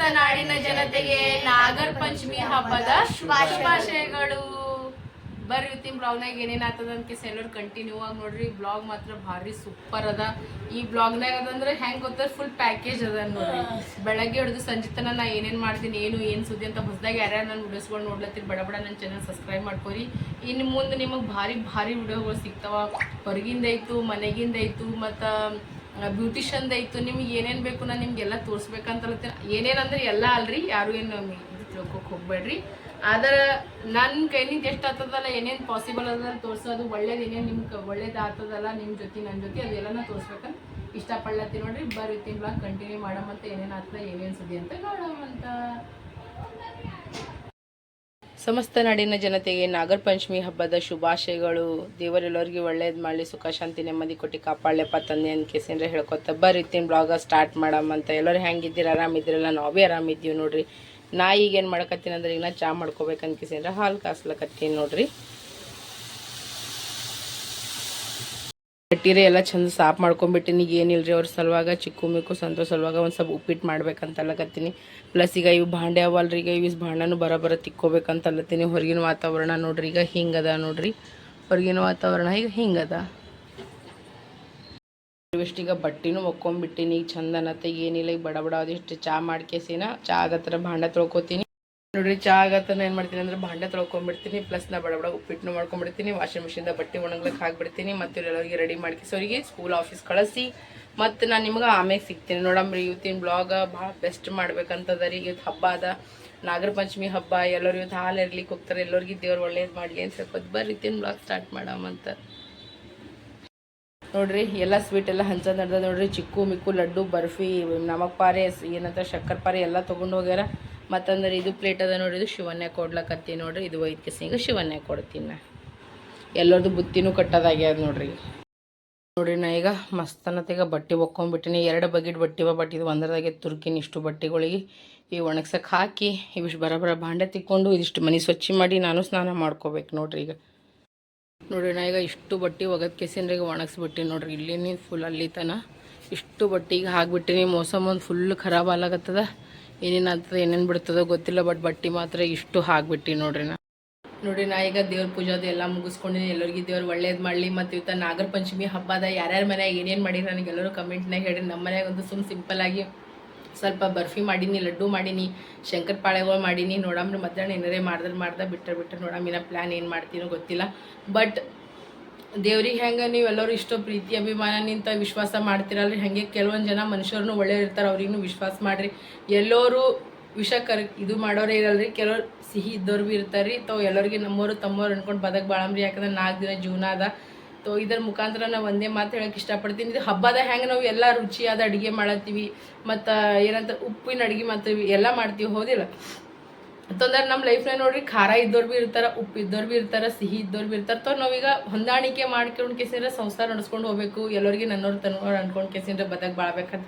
ಸಮಸ್ತ ನಾಡಿನ ಜನತೆಗೆ ನಾಗರ ಪಂಚಮಿ ಹಬ್ಬದ ಶುಭಾಶಯಗಳು. ಬರ್ರಿ ಇವತ್ತಿನ ಬ್ಲಾಗ್ನಾಗ ಏನೇನು ಆಗ್ತದ ಅಂತ ಎಲ್ಲರೂ ಕಂಟಿನ್ಯೂ ಆಗಿ ನೋಡ್ರಿ. ಬ್ಲಾಗ್ ಮಾತ್ರ ಭಾರಿ ಸೂಪರ್ ಅದ. ಈ ಬ್ಲಾಗ್ನಾಗ ಅದಂದ್ರೆ ಹೆಂಗೆ ಗೊತ್ತ? ಫುಲ್ ಪ್ಯಾಕೇಜ್ ಅದ ನೋಡ್ರಿ. ಬೆಳಗ್ಗೆ ಹಿಡಿದು ಸಂಜೆ ತನ ನಾ ಏನೇನು ಮಾಡ್ತೀನಿ, ಏನು ಏನು ಸುದ್ದಿ ಅಂತ ಹೊಸದಾಗ ಯಾರ್ಯಾರು ನನ್ನ ವಿಡಿಯೋಸ್ಗಳು ನೋಡ್ಲತ್ತೀರಿ, ಬಡ ಬಡ ನನ್ನ ಚಾನಲ್ ಸಬ್ಸ್ಕ್ರೈಬ್ ಮಾಡ್ಕೋರಿ. ಇನ್ನು ಮುಂದೆ ನಿಮಗೆ ಭಾರಿ ಭಾರಿ ವಿಡಿಯೋಗಳು ಸಿಗ್ತಾವ. ಹೊರಗಿಂದ ಇತ್ತು, ಮನೆಗಿಂದ ಇತ್ತು, ಮತ್ತು ಬ್ಯೂಟಿಷನ್ದು ಇತ್ತು, ನಿಮ್ಗೆ ಏನೇನು ಬೇಕು ನಾನು ನಿಮ್ಗೆಲ್ಲ ತೋರಿಸ್ಬೇಕಂತ ಏನೇನಂದ್ರೆ ಎಲ್ಲ ಅಲ್ರಿ, ಯಾರು ಏನು ಇದು ತಿಳ್ಕೊಕ್ ಹೋಗ್ಬೇಡ್ರಿ. ಆದ್ರೆ ನನ್ನ ಕೈನಿಂದ ಎಷ್ಟು ಆಗ್ತದಲ್ಲ, ಏನೇನು ಪಾಸಿಬಲ್ ಅದ ತೋರಿಸೋದು ಒಳ್ಳೇದು ಏನೇನು ನಿಮ್ಗೆ ಒಳ್ಳೇದು ಆಗ್ತದಲ್ಲ ನಿಮ್ಮ ಜೊತೆ ನನ್ನ ಜೊತೆ, ಅದೆಲ್ಲನ ತೋರಿಸ್ಬೇಕಂತ ಇಷ್ಟಪಡ್ಲತ್ತಿ ನೋಡ್ರಿ. ಬರ್ರಿ, ತಿಂಗಳ ಕಂಟಿನ್ಯೂ ಮಾಡಮಂತ ಏನೇನು ಆಗ್ತದೆ, ಏನೇನು ಸುದ್ದಿ ಅಂತ ನೋಡಮಂತ ಸಮಸ್ತ ನಾಡಿನ ಜನತೆಗೆ ನಾಗರ ಪಂಚಮಿ ಹಬ್ಬದ ಶುಭಾಶಯಗಳು. ದೇವರೆಲ್ಲರಿಗೂ ಒಳ್ಳೇದು ಮಾಡಲಿ, ಸುಖ, ಶಾಂತಿ, ನೆಮ್ಮದಿ ಕೊಟ್ಟು ಕಾಪಾಡಲೆಪ್ಪ ತಂದೆ ಅಂತ ಕೇಸಂದ್ರೆ ಹೇಳ್ಕೊತ ಬರ್ರಿ. ತಿನ್ ಬ್ಲಾಗ ಸ್ಟಾರ್ಟ್ ಮಾಡಮಂತ ಎಲ್ಲರೂ ಹೆಂಗಿದ್ದೀರ ಆರಾಮಿದ್ದೀರಲ್ಲ ನಾವೇ ಆರಾಮಿದ್ದೀವಿ ನೋಡ್ರಿ. ನಾ ಈಗೇನು ಮಾಡಕತ್ತೀನಿ ಅಂದ್ರೆ ಈಗ ನಾ ಚಾ ಮಾಡ್ಕೋಬೇಕಂತ ಕೇಸಂದ್ರೆ ಹಾಲು ಕಾಸ್ಲಕತ್ತೀನಿ ನೋಡ್ರಿ. ಕಟ್ಟಿರಿ ಎಲ್ಲ ಚಂದ ಸಾಫ್ ಮಾಡ್ಕೊಂಡ್ಬಿಟ್ಟಿನಿ ಈಗ ಏನಿಲ್ರಿ ಅವ್ರ ಸಲುವಾಗ, ಚಿಕ್ಕು ಮಿಕ್ಕು ಸಂತೋ ಸಲುವಾಗ ಒಂದು ಸ್ವಲ್ಪ ಉಪ್ಪಿಟ್ಟು ಮಾಡ್ಬೇಕಂತಲ್ಲಕತ್ತೀನಿ ಪ್ಲಸ್ ಈಗ ಇವು ಭಾಂಡೆ ಅವಲ್ರಿ ಈಗ ಇವು ಭಾಂಡನು ಬರೋಬರ ತಿಕ್ಕೋಬೇಕಂತಲ್ಲತ್ತೀನಿ ಹೊರಗಿನ ವಾತಾವರಣ ನೋಡ್ರಿ, ಈಗ ಹಿಂಗದ ನೋಡ್ರಿ. ಹೊರಗಿನ ವಾತಾವರಣ ಈಗ ಹಿಂಗದ. ಇಷ್ಟೀಗ ಬಟ್ಟಿನೂ ಒಕ್ಕೊಂಬಿಟ್ಟಿನಿ. ಈಗ ಚಂದ ಅನ್ನತ್ತೆ ಏನಿಲ್ಲ, ಈಗ ಬಡ ಬಡ ಅದಿಷ್ಟು ಚಾ ಮಾಡ್ಕೇಸಿನ. ಚಾ ಆಗತ್ತರ ಭಾಂಡ ತೊಳ್ಕೊತೀನಿ. ನೋಡ್ರಿ, ಚಾ ಆಗತ್ತನ ಏನು ಮಾಡ್ತೀನಿ ಅಂದ್ರೆ ಭಾಂಡೆ ತೊಳ್ಕೊಂಡ್ಬಿಡ್ತೀನಿ ಪ್ಲಸ್ ನಾ ಬಡ ಬಡ ಉಪ್ಪಿಟ್ಟು ಮಾಡ್ಕೊಂಡ್ಬಿಡ್ತೀನಿ ವಾಷಿಂಗ್ ಮಿಷಿನ್ದ ಬಟ್ಟೆ ಒಣಗ್ಲಿಕ್ಕೆ ಹಾಕ್ಬಿಡ್ತೀನಿ, ಮತ್ತು ಎಲ್ಲರಿಗೆ ರೆಡಿ ಮಾಡ್ಕೇಸಿ ಅವರಿಗೆ ಸ್ಕೂಲ್ ಆಫೀಸ್ ಕಳಿಸಿ, ಮತ್ತು ನಾನು ನಿಮ್ಗೆ ಆಮೇಲೆ ಸಿಗ್ತೀನಿ. ನೋಡಮ್ರಿ ಇವತ್ತಿನ ಬ್ಲಾಗ್ ಭಾಳ ಬೆಸ್ಟ್ ಮಾಡ್ಬೇಕಂತದ ರೀ. ಇವತ್ತು ಹಬ್ಬ ಅದ. ನಾಗರ ಪಂಚಮಿ ಹಬ್ಬ, ಎಲ್ಲರೂ ಇವತ್ತು ಹಾಲು ಇರ್ಲಿಕ್ಕೆ ಹೋಗ್ತಾರೆ. ಎಲ್ಲರಿಗೆ ದೇವ್ರು ಒಳ್ಳೇದು ಮಾಡ್ಲಿ ಅಂತ ಸ್ವಲ್ಪ ಬರ್ರಿ ಇವತ್ತಿನ ಬ್ಲಾಗ್ ಸ್ಟಾರ್ಟ್ ಮಾಡಮಂತ ನೋಡ್ರಿ, ಎಲ್ಲ ಸ್ವೀಟ್ ಎಲ್ಲ ಹಂಚ ನಡೆದ ನೋಡ್ರಿ. ಚಿಕ್ಕು, ಮಿಕ್ಕು, ಲಡ್ಡು, ಬರ್ಫಿ, ನಮಕ್ ಪಾರೆ ಏನಂತ ಶಕ್ಕರ್ ಪಾರೆ ಎಲ್ಲ ತೊಗೊಂಡು ಹೋಗ್ಯಾರ. ಮತ್ತಂದ್ರೆ ಇದು ಪ್ಲೇಟ್ ಅದ ನೋಡ್ರಿ, ಇದು ಶಿವನ್ಯ ನೋಡ್ರಿ, ಇದು ಐದು ಸಿಂಗ ಶಿವನ್ಯ ಕೊಡ್ತೀನಿ ನಾ. ಎಲ್ಲರದು ಬುತ್ತಿನೂ ಕಟ್ಟೋದಾಗ್ಯದ ನೋಡ್ರಿ. ನೋಡ್ರಿ ನಾ ಈಗ ಮಸ್ತನತೆಗ ಬಟ್ಟೆ ಒಕ್ಕೊಂಬಿಟ್ಟಿನಿ, ಎರಡು ಬಗೆಟ್ ಬಟ್ಟೆ ಬಟ್ ಇದು ಒಂದರದಾಗೆ ತುರ್ಕಿನಿ ಇಷ್ಟು ಬಟ್ಟೆಗಳಿಗೆ ಈ ಒಣಗ್ಸಕ್ಕೆ ಹಾಕಿ, ಇವಿಷ್ಟು ಬರ ಭಾಂಡೆ ತಿಕ್ಕೊಂಡು ಇದಿಷ್ಟು ಮನೆ ಸ್ವಚ್ಛ ಮಾಡಿ ನಾನು ಸ್ನಾನ ಮಾಡ್ಕೋಬೇಕು ನೋಡ್ರಿ ಈಗ. ನೋಡ್ರಿ ನಾ ಈಗ ಇಷ್ಟು ಬಟ್ಟೆ ಒಗದ್ ಕೆಸಿನ್ರಿ ಈಗ ಒಣಗಿಸ್ಬಿಟ್ಟಿನಿ ನೋಡ್ರಿ, ಇಲ್ಲಿನಿ ಫುಲ್ ಅಲ್ಲಿ ತನ ಇಷ್ಟು ಬಟ್ಟೆಗೆ ಹಾಕ್ಬಿಟ್ಟಿನಿ, ಮೋಸಮ್ ಒಂದು ಫುಲ್ ಖರಾಬ್ ಆಗ್ಲಾಗತ್ತದ ಏನೇನು ಆಗ್ತದ ಏನೇನು ಬಿಡ್ತದೋ ಗೊತ್ತಿಲ್ಲ ಬಟ್ ಬಟ್ಟೆ ಮಾತ್ರ ಇಷ್ಟು ಹಾಕ್ಬಿಟ್ಟು ನೋಡ್ರಿ ನಾ. ನೋಡಿ ನಾ ಈಗ ದೇವ್ರ ಪೂಜಾದು ಎಲ್ಲ ಮುಗಿಸ್ಕೊಂಡಿನಿ ಎಲ್ಲರಿಗೂ ದೇವ್ರು ಒಳ್ಳೇದು ಮಾಡಲಿ, ಮತ್ತು ಇವತ್ತು ನಾಗರ ಪಂಚಮಿ ಹಬ್ಬದ ಯಾರ್ಯಾರ ಮನೆಯಾಗ ಏನೇನು ಮಾಡಿರಿ ನನಗೆಲ್ಲರೂ ಕಮೆಂಟ್ನಾಗ ಹೇಳಿರಿ. ನಮ್ಮ ಮನೆಯಾಗ ಒಂದು ಸುಮ್ ಸಿಂಪಲ್ ಆಗಿ ಸ್ವಲ್ಪ ಬರ್ಫಿ ಮಾಡೀನಿ, ಲಡ್ಡು ಮಾಡೀನಿ, ಶಂಕರ ಪಾಳೆಗಳು ಮಾಡೀನಿ. ನೋಡಮ್ರಿ ಮಧ್ಯಾಹ್ನ ಏನಾರೇ ಮಾಡ್ದ್ರೆ ಮಾಡ್ದೆ ಬಿಟ್ಟರೆ ಬಿಟ್ಟರೆ ನೋಡಮ್, ಇನ್ನ ಪ್ಲ್ಯಾನ್ ಏನು ಮಾಡ್ತೀನೋ ಗೊತ್ತಿಲ್ಲ. ಬಟ್ ದೇವ್ರಿಗೆ ಹೆಂಗೆ ನೀವು ಎಲ್ಲರೂ ಇಷ್ಟೋ ಪ್ರೀತಿ, ಅಭಿಮಾನ ನಿಂತ ವಿಶ್ವಾಸ ಮಾಡ್ತೀರಲ್ರಿ? ಹಾಗೆ ಕೆಲವೊಂದು ಜನ ಮನುಷ್ಯರನ್ನು ಒಳ್ಳೆ ಇರ್ತಾರೆ ಅವ್ರಿಗೂ ವಿಶ್ವಾಸ ಮಾಡಿರಿ. ಎಲ್ಲರೂ ವಿಷ ಕರ್, ಇದು ಮಾಡೋರೇ ಇರಲ್ರಿ. ಕೆಲವ್ರು ಸಿಹಿ ಇದ್ದವ್ರು ಭೀ ಇರ್ತಾರೆ ರೀ ತಾವು ಎಲ್ಲರಿಗೆ ನಮ್ಮವರು ತಮ್ಮವ್ರು ಅನ್ಕೊಂಡು ಬದಕ್ ಬಾಳಂಬ್ರಿ. ಯಾಕಂದ್ರೆ ನಾಲ್ಕು ದಿನ ಜೀವನ ಅದ. ತೋ ಇದರ ಮುಖಾಂತರ ನಾವು ಒಂದೇ ಮಾತು ಹೇಳಕ್ಕೆ ಇಷ್ಟಪಡ್ತೀನಿ. ಇದು ಹಬ್ಬದ ಹೆಂಗೆ ನಾವು ಎಲ್ಲ ರುಚಿಯಾದ ಅಡುಗೆ ಮಾಡತ್ತೀವಿ, ಮತ್ತು ಏನಂತ ಉಪ್ಪಿನ ಅಡುಗೆ ಮಾಡ್ತೀವಿ, ಎಲ್ಲ ಮಾಡ್ತೀವಿ, ಹೌದಿಲ್ಲ. ಅಂತಂದ್ರೆ ನಮ್ಮ ಲೈಫ್ನಾಗ ನೋಡ್ರಿ, ಖಾರ ಇದ್ದವ್ರು ಭೀ ಇರ್ತಾರ, ಉಪ್ಪು ಇದ್ದವ್ರು ಭೀ ಇರ್ತಾರ, ಸಿಹಿ ಇದ್ದವ್ರು ಭೀ ಇರ್ತಾರೆ. ತೋ ನಾವೀಗ ಹೊಂದಾಣಿಕೆ ಮಾಡ್ಕೊಂಡು ಕೇಸಿಂದ್ರೆ ಸಂಸಾರ ನಡೆಸ್ಕೊಂಡು ಹೋಗ್ಬೇಕು. ಎಲ್ಲರಿಗೆ ನನ್ನವ್ರು ತನ್ನವ್ರು ಅನ್ಕೊಂಡು ಕೇಸಿಂದ್ರೆ ಬದಕ್ ಬಾಳ್ಬೇಕಂತ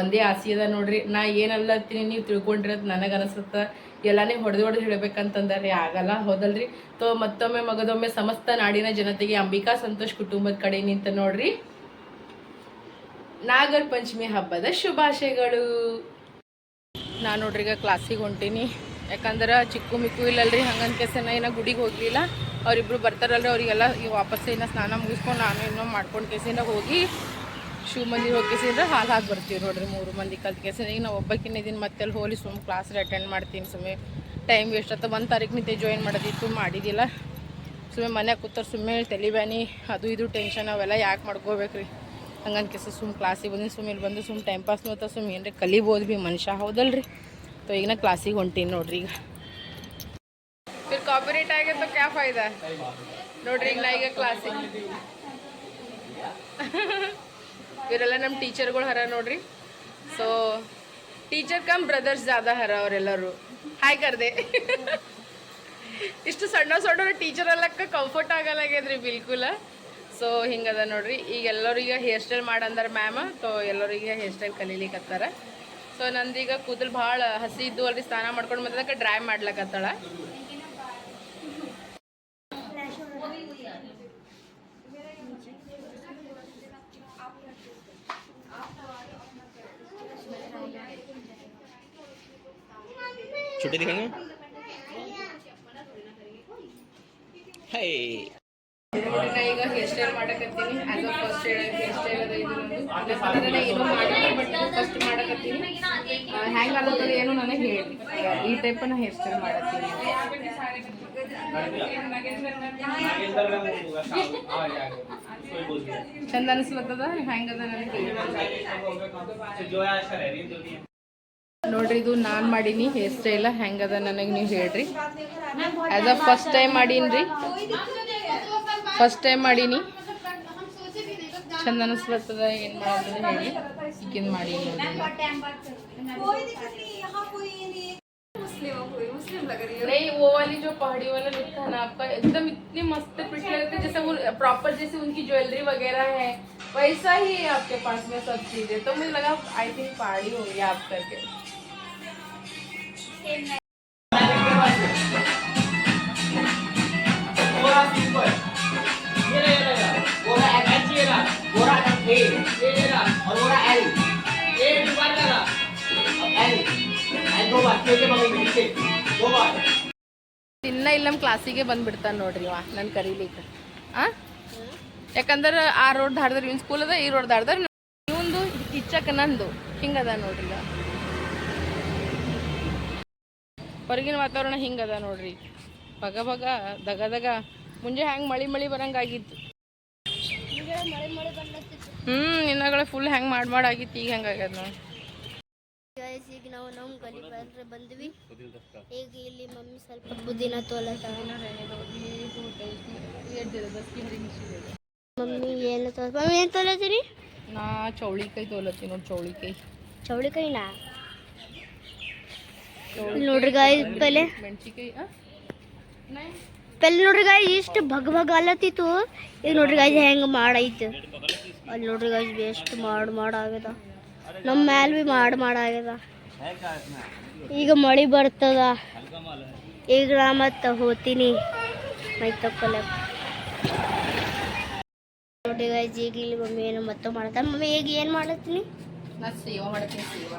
ಒಂದೇ ಆಸೆ ಅದ ನೋಡ್ರಿ. ನಾ ಏನಲ್ಲತ್ತೀನಿ ನೀವು ತಿಳ್ಕೊಂಡಿರೋದು ನನಗೆ ಅನಿಸುತ್ತೆ. ಎಲ್ಲಾನೇ ಹೊಡೆದು ಹೊಡೆದು ಹೇಳ್ಬೇಕಂತಂದ್ರೆ ಆಗಲ್ಲ, ಹೌದಲ್ರಿ? ತೋ ಮತ್ತೊಮ್ಮೆ ಮಗದೊಮ್ಮೆ ಸಮಸ್ತ ನಾಡಿನ ಜನತೆಗೆ ಅಂಬಿಕಾ ಸಂತೋಷ್ ಕುಟುಂಬದ ಕಡೆ ನಿಂತ ನೋಡ್ರಿ. ನಾಗರ ಪಂಚಮಿ ಹಬ್ಬದ ಶುಭಾಶಯಗಳು. ನಾನು ನೋಡ್ರಿ ಈಗ ಕ್ಲಾಸಿಗೆ ಹೊಂಟೀನಿ. ಯಾಕಂದ್ರೆ ಚಿಕ್ಕು ಮಿಕ್ಕು ಇಲ್ಲಲ್ರಿ ಹಂಗಂತ ಕೆಸನ ಏನೋ ಗುಡಿಗೆ ಹೋಗಲಿಲ್ಲ. ಅವರಿಬ್ರು ಬರ್ತಾರಲ್ರಿ, ಅವರಿಗೆಲ್ಲ ಈಗ ವಾಪಸ್ ಏನ ಸ್ನಾನ ಮುಗಿಸ್ಕೊಂಡು ನಾನು ಇನ್ನೂ ಮಾಡ್ಕೊಂಡು ಕೆಸಿಂದ ಹೋಗಿ ಶಿವ ಮಂದಿರ ಹೋಗಿ ಕೆಸಿಂದ್ರೆ ಹಾಲು ಹಾಕಿ ಬರ್ತೀವಿ ನೋಡ್ರಿ ಮೂರು ಮಂದಿ ಕಲ್ತು ಕೇಸಿಂದ ಈಗ ನಾವು ಒಬ್ಬಕ್ಕಿನ್ನ ಇದೀನಿ ಮತ್ತೆ ಹೋಲಿ ಸುಮ್ ಕ್ಲಾಸ್ ಅಟೆಂಡ್ ಮಾಡ್ತೀನಿ ಸುಮ್ಮನೆ ಟೈಮ್ ವೇಸ್ಟ್ ಆಗ್ತದೆ ಒಂದು ತಾರೀಕು ನಿಂತೆ ಜಾಯಿನ್ ಮಾಡೋದಿತ್ತು ಮಾಡಿದ್ದಿಲ್ಲ ಸುಮ್ಮನೆ ಮನೆಗೆ ಕೂತಾರೆ ಸುಮ್ಮನೆ ತಲೆಬ್ಯಾನಿ ಅದು ಇದು ಟೆನ್ಷನ್ ಅವೆಲ್ಲ ಯಾಕೆ ಮಾಡ್ಕೋಬೇಕ್ರಿ? ಹಂಗಂತ ಕೆಸ ಸುಮ್ಮ ಕ್ಲಾಸಿಗೆ ಬಂದು ಸುಮ್ಮನೆ ಇಲ್ಲಿ ಬಂದು ಸುಮ್ಮನೆ ಟೈಮ್ ಪಾಸ್ ನೋಡ್ತಾ ಸುಮ್ಮನೆ ಏನ್ರಿ ಕಲಿಬೋದು ಭೀ ಮನುಷ್ಯ ಹೌದಲ್ರಿ? ಸೊ ಈಗ ನಾ ಕ್ಲಾಸಿಗೆ ಹೊಂಟೀನಿ ನೋಡ್ರಿ ಈಗ. ಫಿರ್ ಕಾಪಿರೇಟ್ ಆಗ್ಯದ ಕ್ಯಾ ಫಾಯ್ದಾ? ನೋಡ್ರಿ ಈಗ ನಾ ಈಗ ಕ್ಲಾಸಿಗೆ ಇವರೆಲ್ಲ ನಮ್ಮ ಟೀಚರ್ಗಳು ಹರ ನೋಡ್ರಿ. ಸೊ ಟೀಚರ್ ಕಮ್ ಬ್ರದರ್ಸ್ ಜಾದ ಹರ ಅವರೆಲ್ಲರೂ. ಹಾಯ್ ಕರ್ದೆ. ಇಷ್ಟು ಸಣ್ಣ ಸಣ್ಣ ಟೀಚರ್ ಅಲ್ಲಕ್ಕ ಕಂಫರ್ಟ್ ಆಗಲ್ಲಾಗ್ಯದ್ರಿ ಬಿಲ್ಕುಲ. ಸೊ ಹಿಂಗದ ನೋಡ್ರಿ. ಈಗ ಎಲ್ಲರಿಗ ಹೇರ್ ಸ್ಟೈಲ್ ಮಾಡಂದಾರ ಮ್ಯಾಮ್ ತೋ ಎಲ್ಲರಿಗೆ ಹೇರ್ ಸ್ಟೈಲ್ ಕಲೀಲಿಕ್ಕೆ ಸೊ ನಂದೀಗ ಕೂದಲು ಭಾಳ ಹಸಿ ಇದ್ದು ಅಲ್ರಿ ಸ್ನಾನ ಮಾಡ್ಕೊಂಡು ಬಂದದಕ್ಕೆ ಡ್ರೈ ಮಾಡ್ಲಕತ್ತಾಳ छुट्टी दिखाएंगे हाय ಈಗ hair style ಮಾಡಕತ್ತೀನಿ. As a first hair style ಅದ ಇದು ನಂದು. ಏನೂ ಮಾಡಿಲ್ಲ ಬಟ್ ಫಸ್ಟ್ ಮಾಡಕತ್ತೀನಿ. ಹ್ಯಾಂಗ್ ಆಗತ್ತದ ಏನು ನನಗೆ ಹೇಳಿ. ಈ ಟೈಪ್ ನಾ ಹೇರ್ ಸ್ಟೈಲ್ ಮಾಡತ್ತೀನಿ. ಚಂದ ಅನಿಸ್ಲತ್ತದ? ಹ್ಯಾಂಗ್ ಅದ ನನಗೆ ನೋಡ್ರಿ ಇದು ನಾನ್ ಮಾಡೀನಿ. ಹೇರ್ ಸ್ಟೈಲ್ ಹೆಂಗದ ಅದ ನನಗೆ ನೀವು ಹೇಳ್ರಿ. ಆಸ್ ಅ ಫಸ್ಟ್ ಟೈಮ್ ಮಾಡೀನಿ ಫಸ್ಟ್ ಟೈಮ್ ಮಾಡೀನಿ ಚಂದ ಅನಿಸ್ಲತ್ತದ ಏನ್ ಮಾಡೋದು ಹೇಳಿ ಈಗಿಂದ ಮಾಡೀನಿ कोई दिक्कत नहीं यहाँ कोई ये नहीं है मुस्लिम हो कोई मुस्लिम लग रही हो नहीं वो वाली जो पहाड़ी वाला लुक था ना आपका एकदम इतनी मस्त फिट लग रही थी जैसे वो प्रॉपर जैसे उनकी ज्वेलरी वगैरह है वैसा ही है आपके पास में सब चीजें तो मुझे लगा आई थिंक पहाड़ी होगी आप करके ಇಲ್ಲಿ ನಮ್ಮ ಕ್ಲಾಸಿಗೆ ಬಂದ್ಬಿಡ್ತಾನೆ ನೋಡ್ರಿ ವಾ ನನ್ನ ಕರೀಲಿಕ್ಕೆ. ಆ? ಯಾಕಂದ್ರೆ ಆ ರೋಡ್ ದಾಡ್ದ್ರೆ ಇವ್ನ ಸ್ಕೂಲ್ ಅದ, ಈ ರೋಡ್ ದಾಡ್ದ್ರೆ ಇವಂದು ಇಚ್ಚಕ್ಕೆ ನಂದು. ಹಿಂಗದ ನೋಡ್ರಿ ಈಗ ಹೊರಗಿನ ವಾತಾವರಣ ಹಿಂಗದ ನೋಡ್ರಿ. ಬಗ ಬಗ ದಗ ದಗ. ಮುಂಜೆ ಹ್ಯಾಂಗೆ ಮಳಿ ಮಳಿ ಬರಂಗಾಗಿತ್ತು ಹ್ಮ್, ನಿನ್ನಗಳ ಫುಲ್ ಹ್ಯಾಂಗೆ ಮಾಡ್ ಮಾಡಾಗಿತ್ತು ಈಗ ಹೆಂಗಾಗ್ಯದ ನೋಡಿ. ಗೈಸ್ ಈಗ ನಾವು ನಮ್ಮ ಗಲಿ ಬಂದ್ರೆ ಬಂದ್ವಿ ಈಗ ಇಲ್ಲಿ ಮಮ್ಮಿ ಸ್ವಲ್ಪ ಪುದೀನ ತೋಲತ್ತಾಳ ಮಮ್ಮಿ ಏನು ತೋಲ ಮಮ್ಮಿ ಏನು ತೋಲತ್ತೀರಿ ನಾ ಚೌಳಿಕಾಯಿ ತೋಲತ್ತೀನಿ ನೋಡಿ ಚೌಳಿಕಾಯಿ ಚೌಳಿಕಾಯಿನಾ ಇಲ್ಲಿ ನೋಡ್ರಿ ಗಾಯ್ಸ್ ಪೆಲೆ ಮೆಣಸಿಕಾಯಿ ಆ ನೈ ಪೆಲೆ ನೋಡ್ರಿ ಗಾಯ್ಸ್ ಇಷ್ಟು ಭಗ್ ಭಗ್ ಅಲ್ಲತ್ತಿತ್ತು ಈಗ ನೋಡ್ರಿ ಗಾಯ್ಸ್ ಹೆಂಗೆ ಮಾಡೈತೆ ಅಲ್ಲಿ ನೋಡ್ರಿ ಗಾಯ್ಸ್ ಎಷ್ಟು ಮಾಡ್ ಮಾಡಾಗ್ಯದ ನಮ್ಮ ಮ್ಯಾಲ ಭೀ ಮಾಡ್ ಮಾಡಾಗ್ಯದ ಈಗ ಮಳಿ ಬರ್ತದ. ಈಗ ನಾ ಮತ್ತೆ ಹೋಗ್ತೀನಿ ಮೈ ತಕ್ಕೊಲಕ್ ನೋಡಿ ಗಾಯ್ಸ್ ಈಗ ಇಲ್ಲಿ ಮಮ್ಮಿ ಏನು ಮತ್ತೆ ಮಾಡ್ತಾರೆ ಮಮ್ಮಿ ಈಗ ಏನು ಮಾಡತ್ತೀನಿ ನಾ ಸೇವಾ ಮಾಡತ್ತೀನಿ ಸೇವಾ.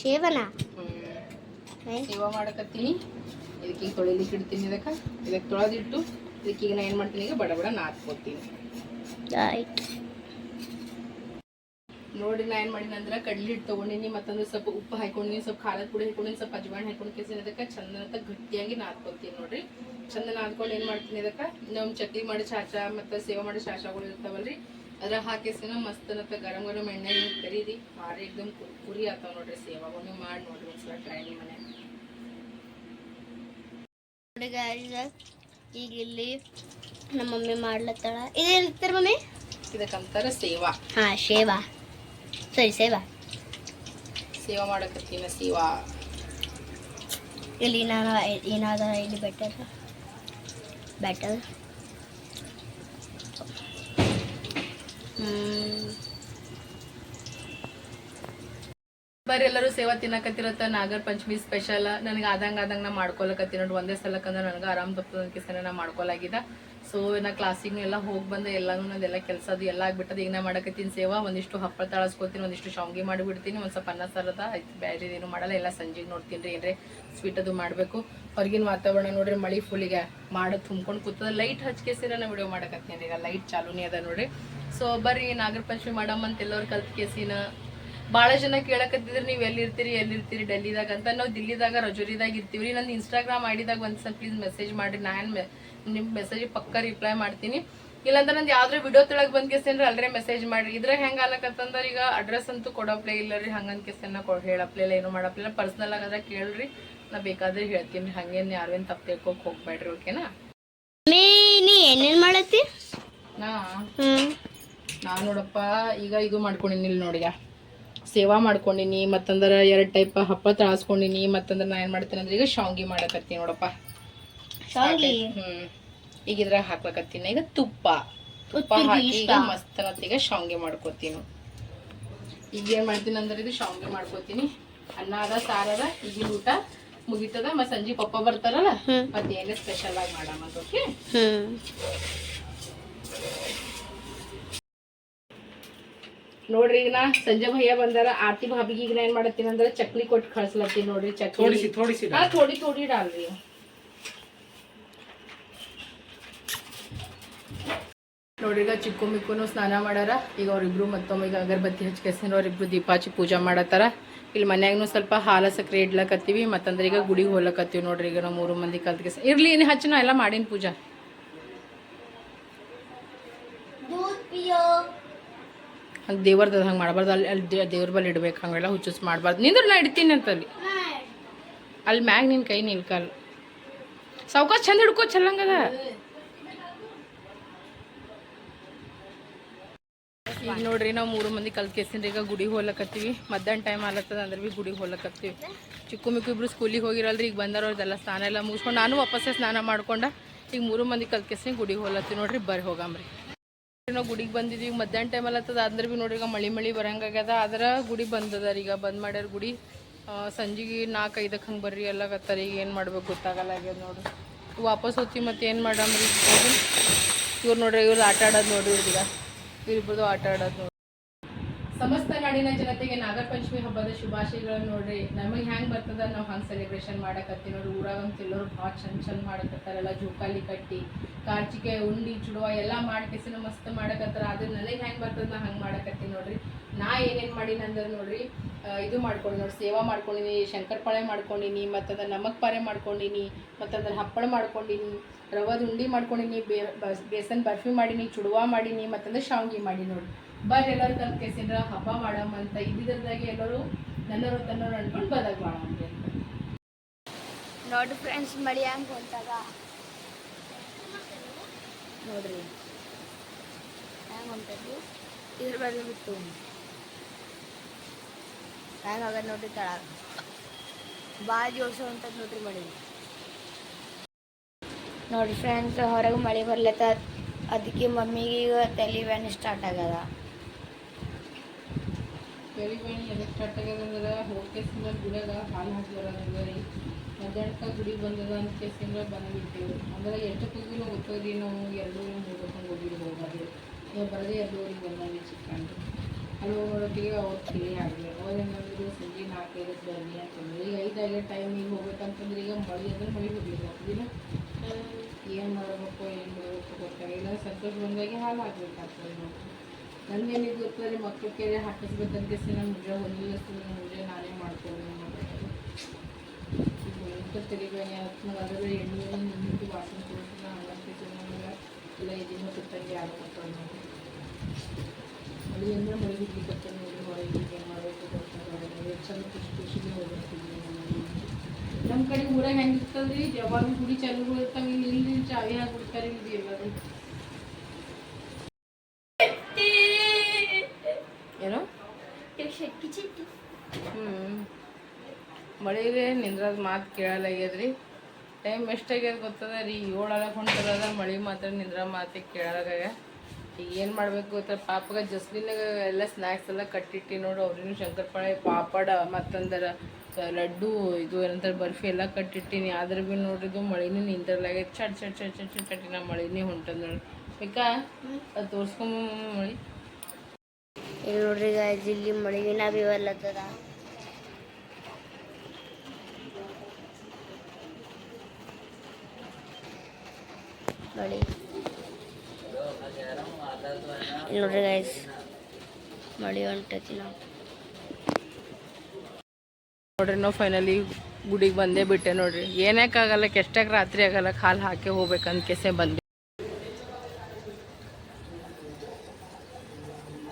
ಶೇವನಾ ಹ್ಮ್ ಮಾಡಕತ್ತೀನಿ. ಇದಕ್ಕೆ ಈಗ ತೊಳಿಲಿಕ್ಕೆ ಇಡ್ತೀನಿ ಇದಕ್ಕೆ. ಇದಕ್ಕೆ ತೊಳೆದಿಟ್ಟು ಇದಕ್ಕೆ ಈಗ ನಾ ಏನು ಮಾಡ್ತೀನಿ ಈಗ ಬಡ ಬಡ ನಾದ್ಕೊತೀನಿ. ಆಯ್ತು. ನೋಡಿ ನಾ ಏನು ಮಾಡೀನಿ ಅಂದ್ರೆ ಕಡ್ಲಿ ಹಿಟ್ಟು ತೊಗೊಂಡಿನಿ ಮತ್ತಂದ್ರೆ ಸ್ವಲ್ಪ ಉಪ್ಪು ಹಾಕೊಂಡಿನಿ ಸ್ವಲ್ಪ ಖಾರದ ಪುಡಿ ಹಾಕೊಂಡಿನಿ ಸ್ವಲ್ಪ ಅಜವಾಣ ಹಾಕೊಂಡು ಕೇಸಿನ ಅದಕ್ಕೆ ಚಂದ ಅಂತ ಗಟ್ಟಿಯಾಗಿ ನಾದ್ಕೊತೀನಿ ನೋಡ್ರಿ. ಚಂದ ನಾದ್ಕೊಂಡು ಏನು ಮಾಡ್ತೀನಿ ಅದಕ್ಕೆ ನಮ್ಮ ಚಕ್ಲಿ ಮಾಡಿ ಚಾಚ ಮತ್ತೆ ಸೇವಾ ಮಾಡಿ ಚಾಚಾಗಳು ಇರ್ತಾವಲ್ರಿ ಅದ್ರ ಹಾಕಿಸಿನ ಮಸ್ತ್ ಅಂತ ಗರಂ ಗರಂ ಎಣ್ಣೆ ನೀವು ಕರೀರಿ ಭಾರಿ ಎಕ್ದಮ್ ಕುರಿ ಆತಾವ ನೋಡ್ರಿ ಸೇವಾ ನೀವು ಮಾಡಿ ನೋಡ್ರಿ ಒಂದ್ಸಲ ಟ್ರೈ ನಿಮ್ಮ ಮನೆ ಈಗ ಇಲ್ಲಿ ನಮ್ಮ ಮಮ್ಮಿ ಮಾಡ್ಲತ್ತಾಳ. ಇದೇನಿರ್ತಾರೆ ಮಮ್ಮಿ? ಇದಕ್ಕಂತಾರ ಸೇವಾ. ಹಾ ಶೇವಾ ಸರಿ ಸೇವಾ. ಸೇವಾ ಮಾಡಕತ್ತೀನ ಸೇವಾ. ಇಲ್ಲಿ ನಾನು ಏನಾದ ಇಲ್ಲಿ ಬೆಟರ್ ಬೆಟರ್ ಎಲ್ಲರೂ ಸೇವಾ ತಿನ್ನಕತ್ತಿರತ್ತ. ನಾಗರ ಪಂಚಮಿ ಸ್ಪೆಷಲ್ ನನಗೆ ಆದಂಗ ಆದಂಗ ನಾ ಮಾಡ್ಕೊಳಕತ್ತಿನ ನೋಡಿ ಒಂದೇ ಸಲಕ್ಕಂದ್ರೆ ನನಗೆ ಆರಾಮ್ ತಪ್ಪದ ಕಿಸನ ನಾ ಮಾಡ್ಕೊಲಾಗಿದ ಸೊ ನಾ ಕ್ಲಾಸಿಗೆ ಎಲ್ಲ ಹೋಗಿ ಬಂದು ಎಲ್ಲಾನು ನಂದೆಲ್ಲ ಕೆಲಸ ಅದು ಎಲ್ಲ ಆಗ್ಬಿಟ್ಟದ. ಈಗ ನಾ ಮಾಡಕತ್ತೀನಿ ಸೇವಾ, ಒಂದಿಷ್ಟು ಹಪ್ಪಳ ತಾಳಸ್ಕೊತೀನಿ ಒಂದಿಷ್ಟು ಶಾವ್ಗೆ ಮಾಡಿಬಿಡ್ತೀನಿ, ಒಂದು ಸ್ವಲ್ಪ ಅನ್ನ ಸಾರದ ಆಯ್ತು ಏನು ಮಾಡಲ್ಲ. ಎಲ್ಲ ಸಂಜೆಗೆ ನೋಡ್ತೀನಿ ರೀ, ಏನ್ರಿ ಸ್ವೀಟ್ ಅದು ಮಾಡಬೇಕು. ಹೊರಗಿನ ವಾತಾವರಣ ನೋಡ್ರಿ, ಮಳಿ ಫುಲ್ಲಿಗೆ ಮಾಡ ತುಂಬ್ಕೊಂಡು ಕೂತದ. ಲೈಟ್ ಹಚ್ಕೇಸಿರ ನಾ ವಿಡಿಯೋ ಮಾಡಕತ್ತೀನಿ ಈಗ ಲೈಟ್ ಚಾಲೂನೇ ಅದ ನೋಡ್ರಿ. ಸೊ ಬರ್ರಿ ನಾಗರ ಪಂಚಮಿ ಮಾಡಮ್ಮ ಅಂತ ಎಲ್ಲರೂ ಕಲ್ತ್ ಕೇಸಿನ. ಭಾಳ ಜನ ಕೇಳಕತ್ತಿದ್ರೆ ನೀವು ಎಲ್ಲಿರ್ತೀರಿ ಎಲ್ಲಿರ್ತೀರಿ ಡೆಲ್ಲಿದಾಗ? ಅಂತ. ನಾವು ದಿಲ್ಲಿದಾಗ ರಜೋರಿದಾಗ ಇರ್ತೀವಿ ನಂದು ಇನ್ಸ್ಟಾಗ್ರಾಮ್ ಐಡಿದಾಗ ಒಂದ್ಸಲ ಪ್ಲೀಸ್ ಮೆಸೇಜ್ ಮಾಡಿರಿ. ನಾನು ನಿಮ್ಮ ಮೆಸೇಜ್ ಪಕ್ಕ ರಿಪ್ಲೈ ಮಾಡ್ತೀನಿ. ಇಲ್ಲಾಂದ್ರೆ ನಂದು ಯಾವ್ದ್ರ ವಿಡಿಯೋ ತೊಳಗೆ ಬಂದ್ ಕೇಸೇನ್ರಿ ಅಲ್ರೇ ಮೆಸೇಜ್ ಮಾಡ್ರಿ. ಇದ್ರಾಗ ಹೆಂಗ್ ಆಲಕತ್ತಂದ್ರ ಈಗ ಅಡ್ರೆಸ್ ಅಂತೂ ಕೊಡಪ್ಲೇ ಇಲ್ಲ ರೀ. ಹಂಗನ್ ಕೇಸನ್ನ ಕೊಡ್ ಹೇಳಪ್ಲೇ ಇಲ್ಲ ಏನು ಮಾಡಪ್ಲಿಲ್ಲ ಪರ್ಸ್ನಲ್ ಆಗಾದ್ರೆ ಕೇಳ್ರಿ. ನಾ ಬೇಕಾದ್ರೆ ಹೇಳ್ತೀನಿ ಹಂಗೇನು ಯಾರೇನು ತಪ್ಪು ತಿಳ್ಕೊಕ್ ಹೋಗ್ಬೇಡ್ರಿ ಓಕೆನಾ ಮಮ್ಮಿ ನೀ ಏನೇನ್ ಮಾಡತ್ತಿ? ನಾ? ನೋಡಪ್ಪ ಈಗ ಇದು ಮಾಡ್ಕೊಂಡಿನಿ ಇಲ್ಲಿ ನೋಡಿಗ ಸೇವಾ ಮಾಡ್ಕೊಂಡಿನಿ ಮತ್ತಂದ್ರ ಎರಡ್ ಟೈಪ್ ಹಪ್ಪ ತಳಸ್ಕೊಂಡಿನಿ ಮತ್ತಂದ್ರ ನಾ ಏನ್ ಮಾಡ್ತೀನಿ ಅಂದ್ರೆ ಈಗ ಶಾವ್ಗಿ ಮಾಡಕತ್ತೀನಿ ನೋಡಪ್ಪ. ಶಾವ್ಗಿ? ಹ್ಮ್. ಈಗ ಇದ್ರಾಗ ಹಾಕ್ಲಕತ್ತೀನಿ. ಈಗ ತುಪ್ಪ. ತುಪ್ಪ ಹಾಕಿ. ಈಗ ಮಸ್ತ್ ಈಗ ಶಾವ್ಗಿ ಮಾಡ್ಕೋತೀನಿ. ಈಗ ಏನ್ ಮಾಡ್ತೀನಿ ಅಂದ್ರೆ ಇದು ಶಾವ್ಗಿ ಮಾಡ್ಕೋತೀನಿ. ಅನ್ನ ಅದ ಸಾರದ ಈಗಿನ ಊಟ ಮುಗಿತದ ಮತ್ ಸಂಜೆ ಪಪ್ಪ ಬರ್ತಾರಲ್ಲ. ಮತ್ತೆ ಏನೇ ಸ್ಪೆಷಲ್ ಆಗಿ ಮಾಡಮ್ಮ ಓಕೆ ನೋಡ್ರಿ ಈಗ ನಾ ಸಂಜೆ ಭಯ್ಯ ಬಂದಾರ ಆರ್ತಿ ಭಾಬಿಗೆ ಈಗ ನಾ ಏನ್ ಮಾಡತ್ತೀನಿ ಅಂದ್ರೆ ಚಕ್ಲಿ ಕೊಟ್ಟು ಕಳ್ಸ್ಲತ್ತೀನಿ ನೋಡ್ರಿ ಚಕ್ಲಿ. ಹಾ ಥೋಡಿ ಥೋಡಿ ಡಾಲ್ರಿ. ನೋಡ್ರಿ ಈಗ ಚಿಕ್ಕು ಮಿಕ್ಕುನು ಸ್ನಾನ ಮಾಡಾರ. ಈಗ ಅವ್ರಿಬ್ರು ಮತ್ತೊಮ್ಮೆ ಈಗ ಅಗರಬತ್ತಿ ಹಚ್ಕೇಸಿನ ಅವ್ರಿಬ್ರು ದೀಪ ಹಚ್ಚಿ ಪೂಜೆ ಮಾಡತ್ತಾರ. ಇಲ್ಲಿ ಮನ್ಯಾಗನು ಸ್ವಲ್ಪ ಹಾಲ ಸಕ್ರೆ ಇಡ್ಲಕತ್ತೀವಿ ಮತ್ತಂದ್ರೆ ಈಗ ಗುಡಿಗೆ ಹೋಗ್ಲಕತ್ತೀವಿ ನೋಡ್ರಿ ಈಗ ನಾವು ಮೂರು ಮಂದಿ ಕಲ್ತ್ಕೇಸ ಇರ್ಲಿ ಏನು ಹಚ್ಚಿ ನಾ ಎಲ್ಲ ಮಾಡಿನ ಪೂಜಾ. ಹಂಗೆ ದೇವ್ರದ್ದು ಹಂಗೆ ಮಾಡಬಾರ್ದು. ಅಲ್ಲಿ ಅಲ್ಲಿ ದೇವ್ರ ಬಲ್ಲಿ ಇಡ್ಬೇಕು, ಹಂಗೆಲ್ಲ ಹುಚ್ಚುಸ್ ಮಾಡಬಾರ್ದು. ನಿಂದ್ರೆ ನಾ ಇಡ್ತೀನಿ ಅಂತಲ್ಲಿ. ಅಲ್ಲಿ ಮ್ಯಾಗ ನಿನ್ನ ಕೈ ನಿಲ್ಕಲ್ಲ ಸಾವ್ಕಾಶ ಚಂದ ಹಿಡ್ಕೋ ಚಲ್ಲಂಗದ ಈಗ ನೋಡ್ರಿ, ನಾವು ಮೂರು ಮಂದಿ ಕಲ್ತ್ಕೇಸಿನ್ರಿ ಈಗ ಗುಡಿಗೆ ಹೋಗ್ಲಕತ್ತೀವಿ. ಮಧ್ಯಾಹ್ನ ಟೈಮ್ ಆಲತ್ತದ ಅಂದ್ರೆ ಭೀ ಗುಡಿಗೆ ಹೋಗ್ಲಕತ್ತೀವಿ. ಚಿಕ್ಕು ಮಿಕ್ಕು ಇಬ್ರು ಸ್ಕೂಲಿಗೆ ಹೋಗಿರಲ್ರಿ, ಈಗ ಬಂದಾರ ಸ್ನಾನ ಎಲ್ಲ ಮುಗಿಸ್ಕೊಂಡು ನಾನು ವಾಪಸ್ಸೇ ಸ್ನಾನ ಮಾಡ್ಕೊಂಡ ಈಗ ಮೂರು ಮಂದಿ ಕಲ್ತ್ಕೇಸಿ ಗುಡಿಗೆ ಹೋಲತ್ತೀವಿ ನೋಡ್ರಿ, ಬರ್ರಿ ಹೋಗಂಬ್ರಿ ನಾವು ಗುಡಿಗೆ ಬಂದಿದ್ದೀವಿ ಮಧ್ಯಾಹ್ನ ಟೈಮ್ ಆತದ ಅಂದ್ರೆ ಭೀ ನೋಡ್ರಿ, ಈಗ ಮಳಿ ಮಳಿ ಬರಂಗಾಗ್ಯದ ಆದ್ರೆ ಗುಡಿ ಬಂದದ ಈಗ ಬಂದ್ ಮಾಡ್ಯಾರ ಗುಡಿ. ಸಂಜೆಗೆ ನಾಲ್ಕು ಐದಕ್ಕೆ ಹಂಗೆ ಬರ್ರಿ ಎಲ್ಲ ಗತ್ತಾರ. ಈಗ ಏನು ಮಾಡ್ಬೇಕು ಗೊತ್ತಾಗಲ್ಲ ಆಗ್ಯದ ನೋಡ್ರಿ. ವಾಪಸ್ ಹೋಗ್ತೀವಿ ಮತ್ತೆ ಏನು ಮಾಡಮ್ರಿ ಇವ್ರು ನೋಡ್ರಿ, ಇವ್ರು ಆಟ ಆಡೋದು ನೋಡ್ರಿ ಇವ್ರಿಗೆ ಇವ್ರಿಬ್ರದ್ದು ಆಟ ಆಡೋದು ನೋಡ್ರಿ. ಸಮಸ್ತ ನಾಡಿನ ಜನತೆಗೆ ನಾಗರ ಪಂಚಮಿ ಹಬ್ಬದ ಶುಭಾಶಯಗಳನ್ನು ನೋಡ್ರಿ. ನಮಗೆ ಹ್ಯಾಂಗ್ ಬರ್ತದ? ನಾವು ಹಂಗೆ ಸೆಲೆಬ್ರೇಷನ್ ಮಾಡಕತ್ತೀವಿ ನೋಡ್ರಿ. ಊರಾಗಂತ ಎಲ್ಲರೂ ಭಾಳ ಚಂದ ಚಂದ ಮಾಡಕತ್ತಾರಲ್ಲ, ಜೋಕಾಲಿ ಕಟ್ಟಿ, ಕಾರ್ಚಿಕೆ, ಉಂಡಿ, ಚುಡುವ ಎಲ್ಲ ಮಾಡ್ಕೇಸಿನ ಮಸ್ತ್ ಮಾಡಕತ್ತಾರ. ಆದ್ರೆ ನನಗೆ ಹ್ಯಾಂಗ್ ಬರ್ತದ ನಾ ಹಂಗೆ ಮಾಡಕತ್ತೀನಿ ನೋಡ್ರಿ. ನಾ ಏನೇನು ಮಾಡೀನಿ ಅಂದ್ರೆ ನೋಡ್ರಿ ಇದು ಮಾಡ್ಕೊಂಡು ನೋಡಿ ಸೇವಾ ಮಾಡ್ಕೊಂಡಿನಿ, ಶಂಕರಪಾಳೆ ಮಾಡ್ಕೊಂಡಿನಿ, ಮತ್ತದ ನಮಕ್ ಪಾರೆ ಮಾಡ್ಕೊಂಡಿನಿ, ಮತ್ತಂದ್ರೆ ಹಪ್ಪಳ ಮಾಡ್ಕೊಂಡಿನಿ, ರವದ ಉಂಡಿ ಮಾಡ್ಕೊಂಡಿನಿ ಬೇಸನ್ ಬರ್ಫಿ ಮಾಡೀನಿ, ಚುಡುವ ಮಾಡೀನಿ, ಮತ್ತಂದ್ರೆ ಶಾವ್ಗಿ ಮಾಡಿ ನೋಡ್ರಿ. ಬರ್ರಿ ಎಲ್ಲರೂ ಕೇಸಿದ್ರ ಹಬ್ಬ ಮಾಡಮ್ ಅಂತ ಇದ್ದಿದ್ರದಾಗೆ ಎಲ್ಲರೂ ನನ್ನವರು ತನ್ನರು ಅನ್ಕೊಂಡು ಬದಾಗ ಮಾಡಮ್ ನೋಡಿ ಫ್ರೆಂಡ್ಸ್ ಮಳಿ ಹಂಗೆ ಹೊಂಟಾಗ? ನೋಡ್ರಿ. ಹ್ಯಾಂಗ ಹೊಂಟದ್ದು ಇದ್ರ ಬಗ್ಗೆ ಬಿಟ್ಟು. ಹ್ಯಾಂಗ ಆಗದ್ ನೋಡ್ರಿ ತಳ. ಭಾಳ ಜೋಸ ಹೊಂಟದ್ ನೋಡ್ರಿ ಮಳಿ ನೋಡ್ರಿ ಫ್ರೆಂಡ್ಸ್ ಹೊರಗೆ ಮಳೆ ಬರ್ಲತ್ತ ಅದಕ್ಕೆ ಮಮ್ಮಿಗೆ ಈಗ ತಲೆ ವ್ಯಾನ್ ಸ್ಟಾರ್ಟ್ ಆಗ್ಯದ ಬೆಳಿ ಬೆಳಿ ಎದಕ್ಕೆ ಸ್ಟಾರ್ಟ್ ಆಗ್ಯದಂದ್ರೆ ಹೋಗ್ಕೇಸಿಂದ ಗುಡಿಯಾಗ ಹಾಲು ಹಾಕಿ ರೀ ಮಧ್ಯಾಹ್ನಕ್ಕೆ ಗುಡಿ ಬಂದದ ಅಂತ ಕೇಸಿಂದ ಬಂದ್ಬಿಟ್ಟೇವು ಅಂದ್ರೆ ಎಷ್ಟೊತ್ತಿಗೂ ಗೊತ್ತದ್ರಿ ನಾವು ಎರಡೂವರೆ ಮೂರು ಹೋಗಿರಿ ಹೋಗೋದು ನಾವು ಬರೋದೇ ಎರಡೂವರೆಗೆ ಬಂದ್ವಿ ಚಿಕ್ಕಂಡು ಅಲ್ಲಿ ಹೋಗೋಟ್ಟಿಗೆ ಅವ್ರು ತಿಳಿ ಆಗಲಿ ಅವ್ರು ಏನಂದ್ರು ಸಂಜೆ ನಾಲ್ಕೈದಕ್ಕೆ ಬರಲಿ ಅಂತಂದ್ರೆ. ಈಗ ಐದು ಟೈಮ್ ಟೈಮಿಗೆ ಹೋಗ್ಬೇಕಂತಂದ್ರೆ ಈಗ ಮಳೆ ಅಂದ್ರೆ ಮಳೆ ಹೋಗ್ಲಿಲ್ಲ ದಿನ ಏನು ಮಾಡಬೇಕು ಏನು ಮಾಡಬೇಕು ಗೊತ್ತಾಗಿಲ್ಲ ಸಂತೋಷ ಬಂದಾಗೆ ಹಾಲು ಹಾಕ್ಬೇಕಾಗ್ತದೆ ನೋಡ್ರಿ ನನಗೇನಿಗೆ ಗೊತ್ತಂದ್ರೆ ಮಕ್ಕಳು ಕೈಲಿ ಹಾಕಿಸ್ಬೇಕಂತ ನಾನು ಮುಂಜಾನೆ ಒಂದಿಲ್ಲ ಮುಂಜಾನೆ ನಾನೇ ಮಾಡ್ಕೊಂಡು ಎಂತ ತೆಗಿಬೇನೆ ಅದರ ಎಣ್ಣೆ ನಿಂತು ವಾಸನೆ ಕೊಡ್ತೀನಿ ಹಂಗಂತ ನನಗೆ ಎಲ್ಲ ಇದನ್ನ ಸುತ್ತಂಗೆ ಆಗ್ಬಿಡ್ತಾವೆ ನೋಡಿ ಮಳೆ ಅಂದ್ರೆ ಮಳೆ ಬಿಡ್ಲಿಕ್ಕೆ ನೋಡಿ ಹೊರಗೆ ಏನು ಮಾಡಬೇಕು ಗೊತ್ತಾಗಲ್ಲ ಚಂದ ಖುಷಿ ಖುಷಿಗೆ ಹೋಗ್ಬಿಡ್ತೀವಿ ನಮ್ಮ ಕಡೆ ಊರಾಗ ಹೆಂಗಿರ್ತದ್ರಿ ಯಾವಾಗ ಗುಡಿ ಚಾಲು ಇರ್ತಾವೆ, ಇಲ್ಲಿ ಇಲ್ಲಿ ಚಾವಿ ಹಾಕ್ಬಿಡ್ತಾರೆ ಇಲ್ಲಿ ಎಲ್ಲರೂ ಏನೋ ಹ್ಞೂ ಮಳೆಗೆ ನಿಂದ್ರದ ಮಾತು ಕೇಳಲಾಗ್ಯದ್ರಿ? ಟೈಮ್ ಎಷ್ಟಾಗ್ಯದ ಗೊತ್ತದ ರೀ ಏಳಾಗ ಹೊಂಟದ ಮಳೆ ಮಾತ್ರ ನಿಂದ್ರ ಮಾತಿಗೆ ಕೇಳಲಾಗ ಈಗ ಏನು ಮಾಡಬೇಕು ಗೊತ್ತ? ಪಾಪಗ ಜಸ್ಲಿನಾಗ ಎಲ್ಲ ಸ್ನ್ಯಾಕ್ಸ್ ಎಲ್ಲ ಕಟ್ಟಿಟ್ಟು ನೋಡು, ಅವ್ರಿಗೂ ಶಂಕರಪಾಳೆ, ಪಾಪಡ, ಮತ್ತಂದ್ರೆ ಲಡ್ಡು, ಇದು ಏನಂತಾರೆ ಬರ್ಫಿ ಎಲ್ಲ ಕಟ್ಟಿಟ್ಟಿನಿ. ಆದ್ರೆ ಭೀ ನೋಡಿದ್ದು ಮಳೆನೂ ನಿಂದ್ರಲಾಗ ಚಟ್ ಚಟ್ ಚಟ್ ಚಟ್ ಚಟ್ ಕಟ್ಟಿನ ಮಳೆನೇ ಹೊಂಟದ ನೋಡಿ ಬೇಕಾ? ಅದು ತೋರಿಸ್ಕೊಂಬ ಮಳೆ. ಈಗ ನೋಡ್ರಿ ಇಲ್ಲಿ ಮಳೆಗಿನ ಬರ್ಲತ್ತದ ಮಳಿ ಇಲ್ಲಿ ನೋಡ್ರಿ ಗೈಸ್ ಮಳಿ ಹೊಂಟೈತಿ ನಾವು. ನೋಡ್ರಿ ನಾವು ಫೈನಲಿ ಗುಡಿಗೆ ಬಂದೇ ಬಿಟ್ಟೆ ನೋಡ್ರಿ. ಏನಕ್ಕಾಗಲ್ಲ ಕೆಷ್ಟಾಗ ರಾತ್ರಿ ಆಗಲ್ಲ ಕಾಲು ಹಾಕಿ ಹೋಗ್ಬೇಕಂತ ಕೆಸೆ ಬಂದೆ.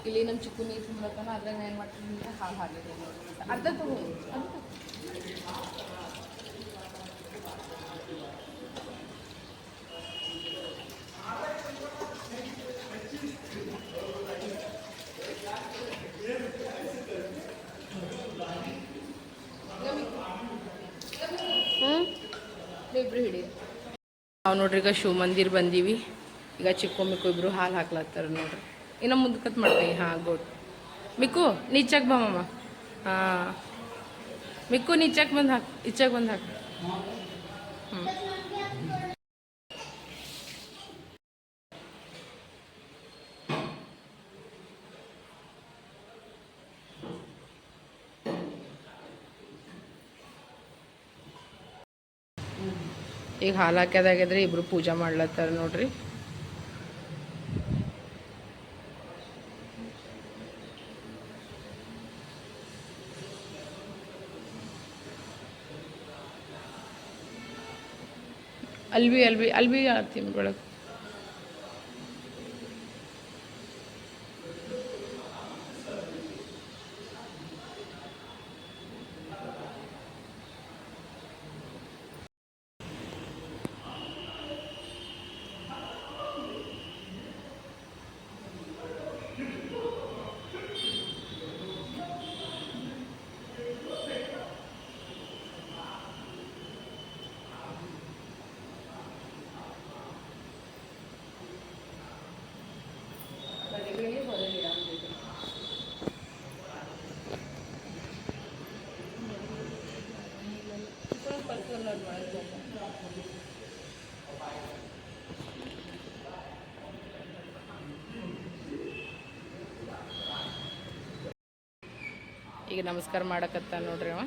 ಇಲ್ಲಿ ನಮ್ಮ ಚಿಕ್ಕು ನೀರು ತುಂಬಕನ ಅದ್ರಾಗ ಏನು ಮಾಡ್ತೀನಿ ಅಂತ ಹಾಲು ಹಾಕಿದೆ ನೋಡಿ ಅರ್ಧ ತಗೋ ಅರ್ಧ ಹ್ಞೂ ಇಬ್ರು ಹಿಡಿ ನಾವು ನೋಡ್ರಿ ಈಗ ಶಿವ ಮಂದಿರ್ ಬಂದೀವಿ ಈಗ ಚಿಕ್ಕು ಮಿಕ್ಕು ಇಬ್ರು ಹಾಲು ಹಾಕ್ಲತ್ತಾರ ನೋಡ್ರಿ ಇನ್ನು ಮುಂದಕತ್ ಮಾಡ್ತೀವಿ ಹಾಂ ಗುಡ್ ಮಿಕ್ಕು ನೀಚಾಕ್ ಬಾ ಮಮ್ಮ ಹಾಂ ಮಿಕ್ಕು ನೀಚಾಕ್ ಬಂದು ಹಾಕು ಈಚಾಕ್ ಬಂದು ಹಾಕು ಹ್ಞೂ ಈಗ ಹಾಲು ಹಾಕ್ಯದಾಗಿದ್ರೆ ಇಬ್ರು ಪೂಜೆ ಮಾಡ್ಲತ್ತಾರ ನೋಡ್ರಿ. ಅಲ್ವಿ ಅಲ್ವಿ ಅಲ್ವಿ ಆಡ್ತೀನಿ ಬೆಳಗ್ಗೆ ಈಗ ನಮಸ್ಕಾರ ಮಾಡಕತ್ತ ನೋಡ್ರಿ ಅವ.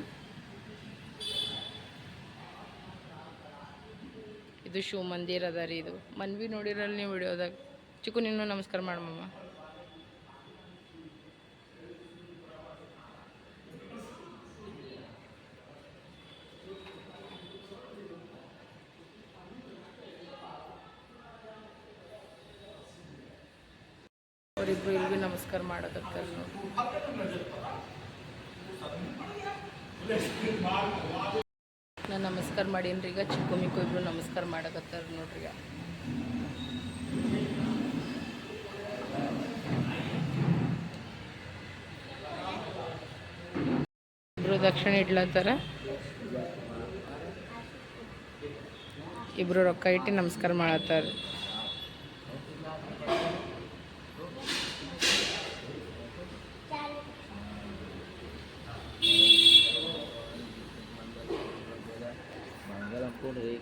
ಇದು ಶಿವ ಮಂದಿರ ಅದ ರೀ ಇದು. ಮನ್ವಿ ನೋಡಿರಲ್ಲ ನೀವು ವಿಡಿಯೋದಾಗ. ಚಿಕ್ಕು, ನಿನ್ನೂ ನಮಸ್ಕಾರ ಮಾಡಮ್ಮ ಅವರಿಬ್ರು ಇಲ್ಲಿ ನಮಸ್ಕಾರ ಮಾಡಕತ್ತಾರ ನೋಡಿ ನಾನು ನಮಸ್ಕಾರ ಮಾಡೀನಿ ಈಗ ಚಿಕ್ಕು ಮಿಕ್ಕು ಇಬ್ರು ನಮಸ್ಕಾರ ಮಾಡಕತ್ತಾರ ನೋಡ್ರಿ ಇಬ್ರು ದಕ್ಷಿಣ ಇಡ್ಲತ್ತಾರ. ಇಬ್ರು ರೊಕ್ಕ ಇಟ್ಟು ನಮಸ್ಕಾರ ಮಾಡತ್ತಾರ.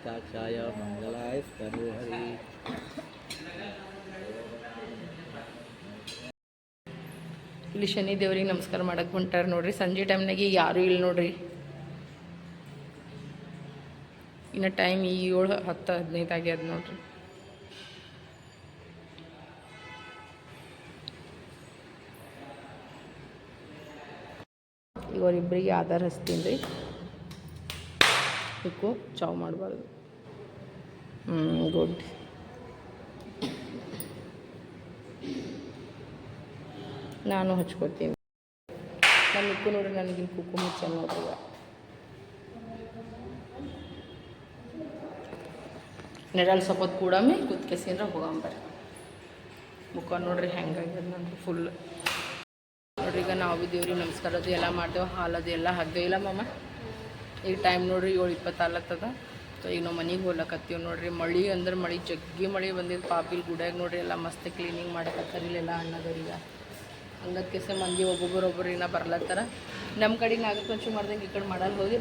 मङ्गलं पुण्डरीकाक्षाय मङ्गलाय स्तनोहरि ಇಲ್ಲಿ ಶನಿ ದೇವ್ರಿಗೆ ನಮಸ್ಕಾರ ಮಾಡಕ್ಕೆ ಹೊಂಟಾರ ನೋಡ್ರಿ ಸಂಜೆ ಟೈಮ್ನಾಗ ಯಾರೂ ಇಲ್ಲ ನೋಡ್ರಿ ಇನ್ನು ಟೈಮ್ ಈ ಏಳು ಹತ್ತು ಹದಿನೈದು ಆಗ್ಯದ ನೋಡ್ರಿ ಇವರಿಬ್ಬರಿಗೆ ಆಧಾರ ಹಚ್ತೀನಿ ರೀ ಉಕ್ಕು ಚಾವ್ ಮಾಡಬಾರ್ದು. ಗುಡ್ ನಾನು ಹಚ್ಕೋತೀನಿ ನನ್ನ ಉಕ್ಕು ನೋಡ್ರಿ ನನಗಿನ ಕುಕ್ಕು ಮುಚ್ಚ ನೋಡ್ರಿ ಇವ. ನೆರಳು ಸಪೋತ್ ಕೂಡಮೆ ಕುತ್ಕೆಸಿಂದ್ರ ಹೋಗಂಬರ್ರಿ ಮುಖ ನೋಡ್ರಿ ಹೆಂಗಾಗ್ಯದ ನಂದು ಫುಲ್ ನೋಡ್ರಿ ಈಗ ನಾವು ದೇವ್ರಿಗೆ ನಮಸ್ಕಾರ ಅದು ಎಲ್ಲ ಮಾಡ್ದೇವು ಅದು ಎಲ್ಲ ಹಾಕ್ದೇವು ಇಲ್ಲ ಮಾಮ? ಈಗ ಟೈಮ್ ನೋಡ್ರಿ ಏಳು ಇಪ್ಪತ್ತಾಲತ್ತದ ಸೊ ಈಗ ನಾವು ಮನೆಗೆ ಹೋಗ್ಲಕತ್ತೀವಿ ನೋಡ್ರಿ. ಮಳೆ ಅಂದ್ರೆ ಮಳೆ, ಜಗ್ಗಿ ಮಳೆ ಬಂದಿದ್ದು ಪಾಪಿಲ್ ಗುಡ್ಯಾಗ ನೋಡ್ರಿ ಎಲ್ಲ ಮಸ್ತ್ ಕ್ಲೀನಿಂಗ್ ಮಾಡಕತ್ತಾರ ಇಲ್ಲೆಲ್ಲ ಹಂಗಕ್ಕೆ ಸೆ ಮಂದಿ ಒಬ್ಬೊಬ್ಬರು ಒಬ್ಬರು ಇನ್ನ ಬರ್ಲತ್ತಾರ. ನಮ್ಮ ಕಡೆ ನಾಗಪಂಚಮಿ ಮಾಡ್ದಂಗೆ ಈ ಕಡೆ ಮಾಡಲ್ಲ ಹೋಗಿ.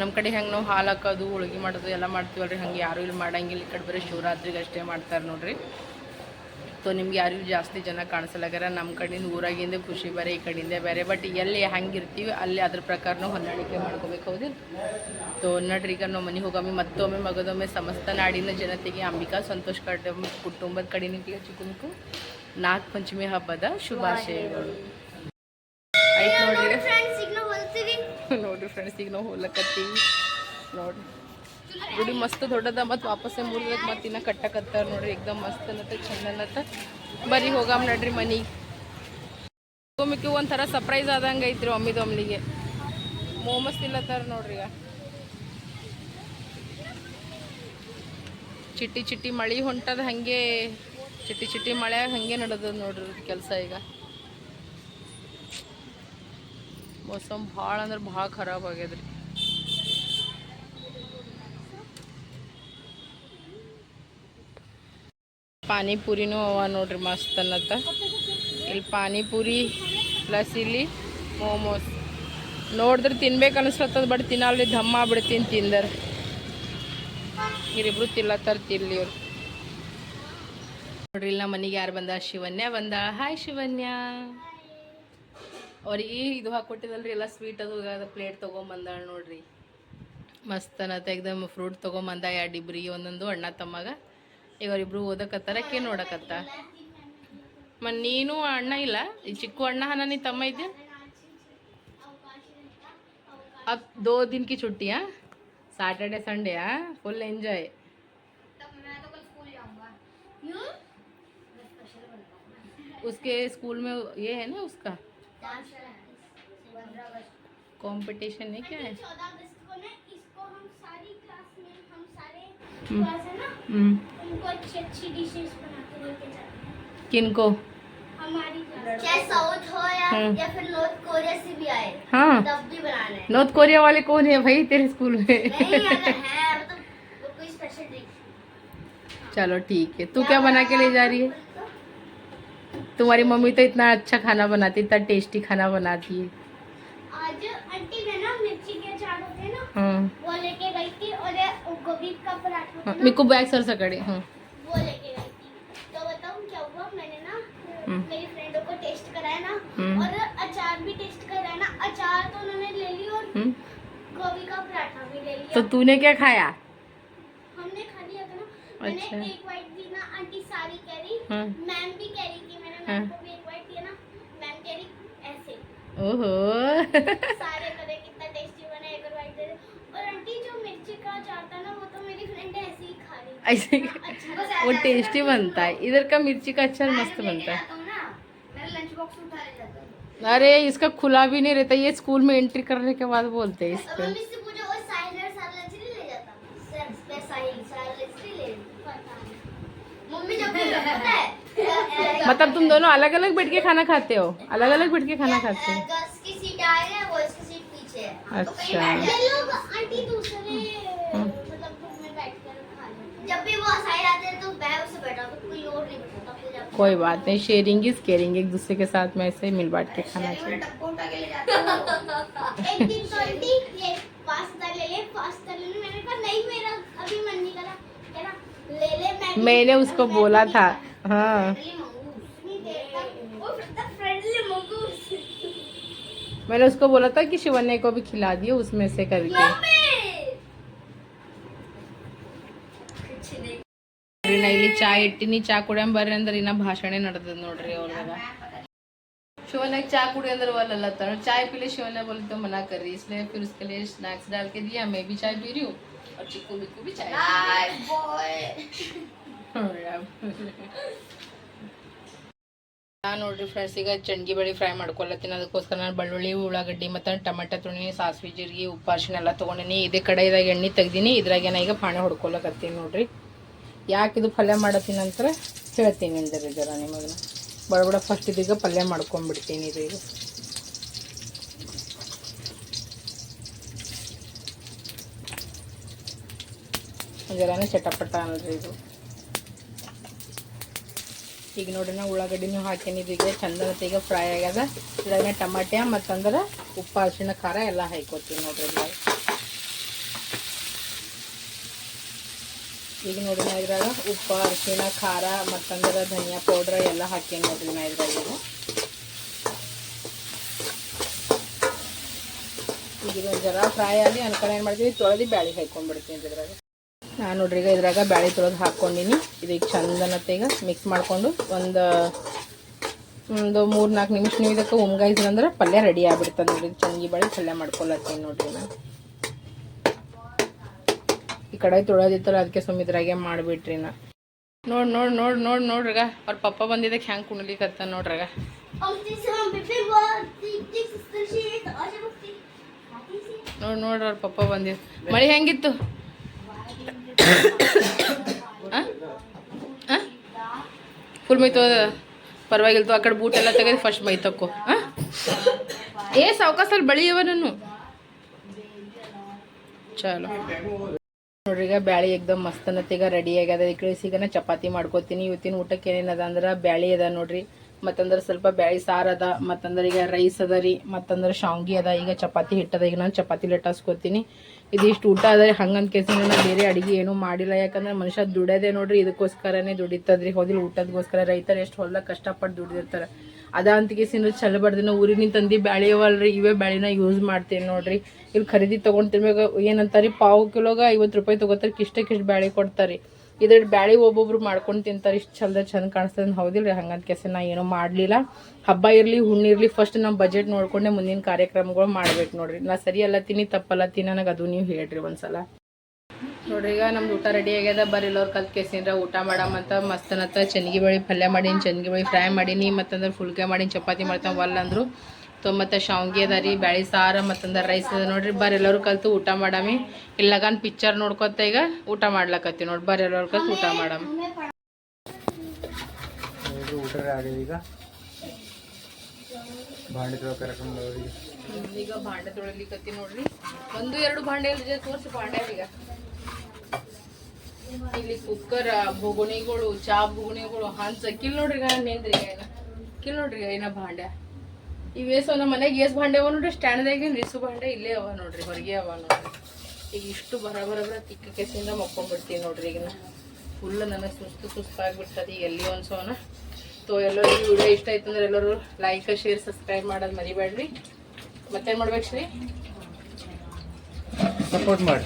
ನಮ್ಮ ಕಡೆ ಹೆಂಗೆ ನಾವು ಹಾಲು ಹಾಕೋದು, ಹೋಳಿಗೆ ಮಾಡೋದು ಎಲ್ಲ ಮಾಡ್ತೀವಲ್ರಿ. ಹಂಗೆ ಯಾರೂ ಇಲ್ಲಿ ಮಾಡಂಗಿಲ್ಲ. ಈ ಕಡೆ ಬರೀ ಶಿವರಾತ್ರಿಗೆ ಅಷ್ಟೇ ಮಾಡ್ತಾರೆ ನೋಡ್ರಿ. ಸೊ ನಿಮ್ಗೆ ಯಾರಿಗೂ ಜಾಸ್ತಿ ಜನ ಕಾಣಿಸಲಾಗ್ಯಾರ ನಮ್ಮ ಕಡೆಯಿಂದ ಊರಾಗಿಂದ ಖುಷಿ ಬೇರೆ ಈ ಕಡೆಯಿಂದ ಬೇರೆ. ಬಟ್ ಎಲ್ಲಿ ಹೆಂಗೆ ಇರ್ತೀವಿ ಅಲ್ಲಿ ಅದ್ರ ಪ್ರಕಾರ ನಾವು ಹೊಂದಾಣಿಕೆ ಮಾಡ್ಕೋಬೇಕು ಹೌದಿಲ್ಲ ಸೊ ನೋಡ್ರಿ ಈಗ ನಾವು ಮನೆಗೆ ಹೋಗಮ್ಮಿ ಮತ್ತೊಮ್ಮೆ ಮಗದೊಮ್ಮೆ ಸಮಸ್ತ ನಾಡಿನ ಜನತೆಗೆ ಅಂಬಿಕಾ ಸಂತೋಷ್ ಕಡೆ ಕುಟುಂಬದ ಕಡೆನಿಗೆ ಚಿಕ್ಕುಮುಕು ನಾಗ ಪಂಚಮಿ ಹಬ್ಬದ ಶುಭಾಶಯಗಳು. ಆಯ್ತು ನೋಡ್ರಿ. ಫ್ರೆಂಡ್ಸ್ ಈಗ ನಾವು ಹೋಲಕತ್ತೀವಿ ನೋಡ್ರಿ ಫ್ರೆಂಡ್ಸ್ ಈಗ ನಾವು ಹೋಗ್ಲಕತ್ತೀವಿ ನೋಡ್ರಿ. ಗುಡಿ ಮಸ್ತ್ ದೊಡ್ಡದ ಮತ್ತು ವಾಪಸ್ಸೇ ಮೂರ್ದಕ್ಕೆ ಮತ್ತೆ ಇನ್ನ ಕಟ್ಟಕತ್ತಾರ ನೋಡ್ರಿ ಏಕ್ದಮ್ ಮಸ್ತ್ ಅನ್ನತ್ತ, ಚಂದ ಅನ್ನತ್ತ. ಬರೀ ಹೋಗಾಮ್ ನಡ್ರಿ ಮನಿಗೆ ಒಮ್ಮಿಕ್ಕೆ ಒಂಥರ ಸರ್ಪ್ರೈಸ್ ಆದಂಗೆ ಐತ್ರಿ ಒಮ್ಮಿದೊಮ್ಮಿಗೆ ಮೋಮಸ್ ಇಲ್ಲತ್ತಾರ ನೋಡ್ರಿ ಈಗ. ಚಿಟ್ಟಿ ಚಿಟ್ಟಿ ಮಳೆ ಹೊಂಟದ ಹಾಗೆ, ಚಿಟ್ಟಿ ಚಿಟ್ಟಿ ಮಳೆ ಹಾಗೆ ನಡೆದದ ನೋಡ್ರಿ ಕೆಲಸ ಈಗ. ಮೌಸಮ್ ಭಾಳ ಅಂದ್ರೆ ಭಾಳ ಖರಾಬ್ ಆಗ್ಯದ್ರಿ. ಪಾನಿಪುರಿನೂ ಅವ ನೋಡ್ರಿ ಮಸ್ತ್ ಅನ್ನತ್ತ. ಇಲ್ಲಿ ಪಾನಿಪುರಿ ಪ್ಲಸ್ ಇಲ್ಲಿ ಮೋಮೋಸ್ ನೋಡಿದ್ರೆ ತಿನ್ಬೇಕು ಅನಿಸ್ಲತ್ತದ ಬಟ್ ತಿನ್ನಲ್ರಿ, ಧಮ್ಮ ಬಿಡ್ತೀನಿ ತಿಂದರ್. ಇರಿಬ್ರು ತಿಲ್ಲತ್ತಾರ ತಿರ್ಲಿ ಅವ್ರು ನೋಡ್ರಿ ನಮ್ಮ ಮನೆಗೆ ಯಾರು ಬಂದ? ಶಿವನ್ಯ ಬಂದ. ಹಾಯ್ ಶಿವನ್ಯ. ಅವ್ರಿಗೆ ಇದು ಹಾಕೊಟ್ಟಿದಲ್ರಿ, ಎಲ್ಲ ಸ್ವೀಟ್ ಅದು ಪ್ಲೇಟ್ ತೊಗೊಂಬಂದಾಳ ನೋಡ್ರಿ. ಮಸ್ತ್ ಅನ್ನತ್ತೆ, ಎಕ್ದಮ್ ಫ್ರೂಟ್ ತೊಗೊಂಬಂದ ಎರಡು ಇಬ್ರಿಗೆ ಒಂದೊಂದು ಅಣ್ಣ ತಮ್ಮಗ. ಈಗ ಅವ್ರಿಬ್ರು ಓದಕತ್ತಾರ ಕೇ ನೋಡಕತ್ತ ಮ ನೀನು ಅಣ್ಣ ಇಲ್ಲ ಈ ಚಿಕ್ಕ ಅಣ್ಣ ಹನ ನೀ ತಮ್ಮ ಇದ್ದೆ अब दो दिन की छुट्टी हाँ सैटरडे संडे हाँ फुल एंजॉय उसके स्कूल में ये है ना उसका कंपटीशन है क्या है हम्म। हम्म। किनको? हाँ, हाँ। नॉर्थ कोरिया वाले कौन है भाई तेरे स्कूल में? मतलब चलो ठीक है। तू क्या बना के ले जा रही है? मतलब? तुम्हारी मम्मी तो इतना अच्छा खाना बनाती इतना टेस्टी खाना बनाती है। आज आंटी ना मिर्ची के चाट होते हैं ना हाँ। वो लेके गई गोभी का पराठा होता हाँ, है मेरे को बैग सर सकड़े हाँ। वो लेके गई थी। तो बताऊँ क्या हुआ? मैंने ना हम्म। मेरी फ्रेंडों को टेस्ट कराया ना हम्म। और अचार भी टेस्ट कराया ना। अचार तो उन्होंने ले ली और हम्म, गोभी का पराठा भी ले लिया। तो तूने क्या खाया? हमने खा लिया था ना। अच्छा। मैंने। एक बाइट दी ना आंटी सारी कह रही हाँ मैम भी कह रही थी मैंने हाँ। मैम को भी एक बाइट दिया ना। मैम कह रही ऐसे। ओहो। सारे करे ऐसे वो टेस्टी बनता है। इधर का मिर्ची का अच्छा मस्त बनता है। अरे इसका खुला भी नहीं रहता ये स्कूल में एंट्री करने के बाद बोलते हैं इसको। मतलब तुम दोनों अलग अलग बैठ के खाना खाते हो? अलग अलग बैठ के खाना खाते हो? अच्छा। कोई बात नहीं शेयरिंग इज़ केयरिंग एक दूसरे के साथ में ऐसे मिल बांट के खाना चाहिए। मैंने, उसको बोला था हाँ। मैंने उसको बोला था कि शिवन्य को भी खिला दिए उसमें से करके। ನಾ ಇಲ್ಲಿ ಚಾ ಇಟ್ಟಿನಿ ಚಾ ಕುಡಿಯಂ ಬರ್ರಿ ಅಂದ್ರೆ ಇನ್ನ ಭಾಷಣ ನಡ್ದದ ನೋಡ್ರಿ ಅವ್ರದಾಗ शिवन्या चाय कुड़ी अंदर वाला लता है चाय पी ले शिवन्या बोले तो मना कर रही इसलिए फिर उसके लिए स्नैक्स डाल के दिया मैं भी चाय पी रही हूँ और चिक्कू बिक्कू भी चाय ನಾನು ನೋಡ್ರಿ ಫ್ರೆಂಡ್ಸ್ ಈಗ ಚಂಡಿ ಬಳಿ ಫ್ರೈ ಮಾಡ್ಕೊಳತ್ತೀನಿ ಅದಕ್ಕೋಸ್ಕರ ನಾನು ಬೆಳ್ಳುಳ್ಳಿ ಉಳ್ಳಾಗಡ್ಡಿ ಮತ್ತು ಟೊಮೆಟೊ ತೊಗೊಂಡಿನಿ ಸಾಸಿವೆ ಜೀರಿಗೆ ಉಪ್ಪು ಅರಿಶಿನ ಎಲ್ಲ ತೊಗೊಂಡಿನಿ ಇದೇ ಕಡೆದಾಗ ಎಣ್ಣೆ ತೆಗ್ದೀನಿ ಇದ್ರಾಗ ನಾ ಈಗ ಪಾಣೆ ಹೊಡ್ಕೊಳಕತ್ತೀನಿ ನೋಡ್ರಿ ಯಾಕೆ ಇದು ಪಲ್ಯ ಮಾಡತ್ತೀನಿ ನಂತರ ಹೇಳ್ತೀನಿ ಅಂದರೆ ಜರ ನಿಮಗೆ ಬಡಬಡ ಫಸ್ಟ್ ಇದೀಗ ಪಲ್ಯ ಮಾಡ್ಕೊಂಡ್ಬಿಡ್ತೀನಿ ಇದು ಈಗ. ಜರಾನೇ ಚಟಪಟ ಅನ್ರಿ ಇದು. ಈಗ ನೋಡಿ ನಾ ಉಳ್ಳಾಗಡ್ಡಿನೂ ಹಾಕೀನಿ ಇದೀಗ ಚಂದ ಈಗ ಫ್ರೈ ಆಗ್ಯದ. ಇದಾಗೆ ಟಮಾಟೆ ಮತ್ತಂದ್ರೆ ಉಪ್ಪು ಅರಿಶಿಣ ಖಾರ ಎಲ್ಲ ಹಾಕೋತೀವಿ ನೋಡ್ರಿ ಈಗ ನೋಡ್ರಿ ನಾ ಇದ್ರಾಗ ಉಪ್ಪು, ಅರಿಶಿಣ, ಖಾರ ಮತ್ತಂದ್ರೆ ಧನಿಯಾ ಪೌಡ್ರ್ ಎಲ್ಲ ಹಾಕಿ ನೋಡ್ರಿ ನಾ ಇದ್ರಾಗ ಈಗ. ಇದೊಂದು ಜರ ಫ್ರೈ ಆಗಿ ಅನ್ಕೊಂಡು ಏನು ಮಾಡ್ತೀವಿ ತೊಳೆದು ಬ್ಯಾಳಿ ಹಾಕೊಂಡ್ಬಿಡ್ತೀನಿ ಇದ್ರಾಗ. ನಾನು ನೋಡ್ರಿ ಈಗ ಇದ್ರಾಗ ಬ್ಯಾಳಿ ತೊಳೆದು ಹಾಕ್ಕೊಂಡಿನಿ ಚಂದನತ್ತೆ ಈಗ ಮಿಕ್ಸ್ ಮಾಡಿಕೊಂಡು ಒಂದು ಒಂದು ಮೂರು ನಾಲ್ಕು ನಿಮಿಷ ನೀವು ಇದಕ್ಕೆ ಉಮ್ಗಾಯ್ಸಿದ್ರೆ ಪಲ್ಯ ರೆಡಿ ಆಗ್ಬಿಡ್ತದೆ ನೋಡ್ರಿ. ಚಂಗಿ ಬಳಿ ಪಲ್ಯ ಮಾಡ್ಕೊಳತ್ತೀನಿ ನೋಡ್ರಿ ನಾನು ಈ ಕಡೆ ತೊಳೆದಿತ್ತಲ್ಲ, ಅದಕ್ಕೆ ಸುಮ್ಮ ಇದ್ರಾಗೆ ಮಾಡಿಬಿಟ್ರಿ ನಾ. ನೋಡಿ ನೋಡಿ ನೋಡಿ ನೋಡಿ ನೋಡ್ರಗ ಅವ್ರ ಪಪ್ಪ ಬಂದಿದ್ದಕ್ಕೆ ಹೆಂಗೆ ಕುಣಿಲಿಕತ್ತ ನೋಡ್ರಗ? ನೋಡಿ ನೋಡ್ರಿ ಅವ್ರ ಪಪ್ಪ ಬಂದಿದ್ದು ಮಳೆ ಹೆಂಗಿತ್ತು? ಫುಲ್ ಮೈ ತೋದ, ಪರವಾಗಿಲ್ತು. ಆ ಕಡೆ ಬೂಟ್ ಎಲ್ಲ ತೆಗೆದು ಫಸ್ಟ್ ಮೈ ತಕ್ಕೋ? ಏ ಸಾವಕಾಸಲ್ಲಿ ಬಳಿಯವ ನಾನು? ಚಲೋ. ನೋಡ್ರಿ ಈಗ ಬ್ಯಾಳಿ ಎಕ್ದಮ್ ಮಸ್ತ್ ಅನ್ನತ್ತೀಗ ರೆಡಿ ಆಗ್ಯದ. ಈ ಈಗ ನಾ ಚಪಾತಿ ಮಾಡ್ಕೋತೀನಿ. ಇವತ್ತಿನ ಊಟಕ್ಕೆ ಏನೇನದ ಅಂದ್ರೆ ಬ್ಯಾಳಿ ಅದ ನೋಡ್ರಿ. ಮತ್ತಂದ್ರ ಸ್ವಲ್ಪ ಬ್ಯಾಳಿ ಸಾರ್ ಅದ. ಮತ್ತಂದ್ರ ಈಗ ರೈಸ್ ಅದ ರೀ. ಮತ್ತಂದ್ರೆ ಶಾವ್ಗಿ ಅದ. ಈಗ ಚಪಾತಿ ಹಿಟ್ಟದ. ಈಗ ನಾನು ಚಪಾತಿ ಲಟ್ಟಾಸ್ಕೋತೀನಿ. ಇದಿಷ್ಟು ಊಟ ಅದ ರೀ. ಹಂಗಂತ ಕೇಸಿನ ನಾನು ಬೇರೆ ಅಡಿಗೆ ಏನೂ ಮಾಡಿಲ್ಲ. ಯಾಕಂದ್ರೆ ಮನುಷ್ಯ ದುಡೋದೇ ನೋಡ್ರಿ. ಇದಕ್ಕೋಸ್ಕರನೇ ದುಡಿತದ್ರಿ. ಹೋದಿಲ್ಲ ಊಟದಗೋಸ್ಕರ ರೈತರು ಎಷ್ಟು ಹೊಲ್ದಾಗ ಕಷ್ಟಪಟ್ಟು ದುಡಿದಿರ್ತಾರೆ. ಅದ ಅಂತಿಗೆಸಿನ ಚಲ ಬಡ್ದಿನ ಊರಿನಿಂದ ತಂದು ಬ್ಯಾಳಿ ಅವಲ್ರಿ ಇವೇ ಬ್ಯಾಳಿನ ಯೂಸ್ ಮಾಡ್ತೀನಿ ನೋಡ್ರಿ. ಇಲ್ಲಿ ಖರೀದಿ ತೊಗೊಂಡ್ ತಿನ್ಬೇಕು ಏನಂತಾರಿ, ಪಾವು ಕಿಲೋಗ ಐವತ್ತು ರೂಪಾಯಿ ತೊಗೋತಾರೆ, ಕಿಷ್ಟಕ್ಕಿಷ್ಟು ಬ್ಯಾಳಿ ಕೊಡ್ತಾರೆ. ಇದ್ರ ಬ್ಯಾಳಿ ಒಬ್ಬೊಬ್ರು ಮಾಡ್ಕೊಂಡು ತಿಂತಾರೆ, ಇಷ್ಟು ಚಲ್ದ ಚಂದ ಕಾಣಿಸ್ತದೆ ಹೌದಿಲ್ರಿ ಹಂಗಂತ ಕೆಸ ನಾ ಏನೂ ಮಾಡಲಿಲ್ಲ. ಹಬ್ಬ ಇರಲಿ, ಹುಣ್ಣಿರ್ಲಿ ಫಸ್ಟ್ ನಮ್ಮ ಬಜೆಟ್ ನೋಡ್ಕೊಂಡೆ ಮುಂದಿನ ಕಾರ್ಯಕ್ರಮಗಳು ಮಾಡ್ಬೇಕು ನೋಡ್ರಿ. ನಾ ಸರಿ ಅಲ್ಲತ್ತೀನಿ ತಪ್ಪಲ್ಲತ್ತೀನಿ ನನಗೆ ಅದು ನೀವು ಹೇಳ್ರಿ ಒಂದ್ಸಲ. ನೋಡ್ರಿ, ಈಗ ನಮ್ದು ಊಟ ರೆಡಿ ಆಗ್ಯದ. ಬರ್ರಿ ಎಲ್ಲೋರ್ ಕಲ್ತ್ ಕೇಸಿಂದ್ರ ಊಟ ಮಾಡಮಂತ ಮಸ್ತನತ್ತ ಚನ್ಗಿ ಬಳಿ ಪಲ್ಯ ಮಾಡೀನಿ, ಚನ್ಗಿ ಬಳಿ ಫ್ರೈ ಮಾಡೀನಿ, ಮತ್ತಂದ್ರೆ ಫುಲ್ಕೆ ಮಾಡೀನಿ, ಚಪಾತಿ ಮಾಡ್ತಾವ ವಲ್ಲ ಅಂದ್ರು. ತೊ ಮತ್ತು ಶಾವ್ಗೆ ಅದ ರೀ, ಬ್ಯಾಳಿ ಸಾರ, ಮತ್ತಂದ್ರೆ ರೈಸ್ ಅದ ನೋಡ್ರಿ. ಎಲ್ಲರೂ ಕಲ್ತು ಊಟ ಮಾಡಮಿ. ಇಲ್ಲಗನ್ ಪಿಕ್ಚರ್ ನೋಡ್ಕೊತ ಈಗ ಊಟ ಮಾಡ್ಲಕತ್ತಿ ನೋಡಿ. ಎಲ್ಲರು ಕಲ್ತು ಊಟ ಮಾಡಮ್. ಊಟ ಈಗ. ಈಗ ಭಾಂಡೆ ತೊಳಿಲಿಕ್ಕತ್ತಿ ನೋಡ್ರಿ. ಒಂದು, ಎರಡು ಭಾಂಡೆ ಜೊತೆ ತೋರ್ಸಿ ಭಾಂಡೆ ಈಗ. ಇಲ್ಲಿ ಕುಕ್ಕರ್, ಬೊಗುಣಿಗಳು, ಚಾ ಬೊಗುಣಿಗಳು, ಹಂಚ, ಕಿಲ್ ನೋಡ್ರಿ ನೇಂದ್ರಿ ಕಿಲ್ ನೋಡ್ರಿ ಏನ ಭಾಂಡೆ? ವೇಸ್ ನಮ್ಮ ಮನೆಗೆ ಏಸ್ ಭಾಂಡೆ ಅವ ನೋಡ್ರಿ ಸ್ಟ್ಯಾಂಡ್ದಾಗ ನಿಸು ಭಾಂಡೆ ಇಲ್ಲೇ ಅವ ನೋಡ್ರಿ, ಹೊರಗೆ ಅವ ನೋಡ್ರಿ. ಈಗ ಇಷ್ಟು ಬರ ಬರ ಬರ ತಿಕ್ಕ ಕೆಸಿಂದ ಮಕ್ಕೊಂಡ್ಬಿಡ್ತೀವಿ ನೋಡ್ರಿ ಈಗ ಫುಲ್ ನನಗೆ ಸುಸ್ತು ಸುಸ್ತಾಗ್ಬಿಡ್ತದೆ ಈಗ ಎಲ್ಲಿ ಅನ್ಸೋನ ತೋ ಎಲ್ಲರಿಗೂ ವಿಡಿಯೋ ಇಷ್ಟ ಆಯ್ತು ಅಂದ್ರೆ ಎಲ್ಲರೂ ಲೈಕ್ ಶೇರ್ ಸಬ್ಸ್ಕ್ರೈಬ್ ಮಾಡೋದು ಮರಿಬೇಡ್ರಿ. ಮತ್ತೇನು ಮಾಡ್ಬೇಕು ಶ್ರೀ? ಸಪೋರ್ಟ್ ಮಾಡಿ.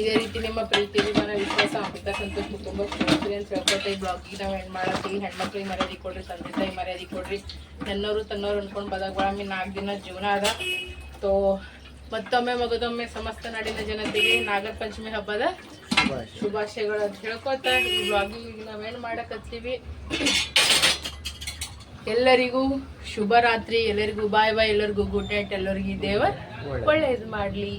ಇದೇ ರೀತಿ ನಿಮ್ಮ ಪ್ರೀತಿ ಮನ ವಿಶ್ವಾಸ ಅಮೃತ ಸಂತೋಷ ಕುಟುಂಬ ಕೊಡ್ತೀರಿ ಅಂತ ಹೇಳ್ಕೊತ ಈ ಬ್ಲಾಗಿಗೆ ನಾವು ಹೆಣ್ಣು ಮಾಡತ್ತೀವಿ ಹೆಣ್ಮಕ್ಳಿಗೆ ಮರ್ಯಾದೆ ಕೊಡ್ರಿ ತಂದೆ ತಾಯಿ ಮರ್ಯಾದೆ ಕೊಡ್ರಿ. ನನ್ನವರು ತನ್ನೋರು ಅನ್ಕೊಂಡು ಬದಗೊಳಮಿ ನಾಲ್ಕು ದಿನ ಜೀವನ ಅದ. ತೋ ಮತ್ತೊಮ್ಮೆ ಮಗದೊಮ್ಮೆ ಸಮಸ್ತ ನಾಡಿನ ಜನತೆಗೆ ನಾಗರ ಪಂಚಮಿ ಹಬ್ಬದ ಶುಭಾಶಯಗಳು ಅಂತ ಹೇಳ್ಕೊತ ಈ ಬ್ಲಾಗಿಗೆ ನಾವೇನು ಮಾಡಕತ್ತೀವಿ. ಎಲ್ಲರಿಗೂ ಶುಭರಾತ್ರಿ ಎಲ್ಲರಿಗೂ ಬಾಯ್ ಬಾಯ್ ಎಲ್ಲರಿಗೂ ಗುಡ್ ನೈಟ್ ಎಲ್ಲರಿಗೂ ದೇವರ್ ಒಳ್ಳೇದು ಮಾಡಲಿ.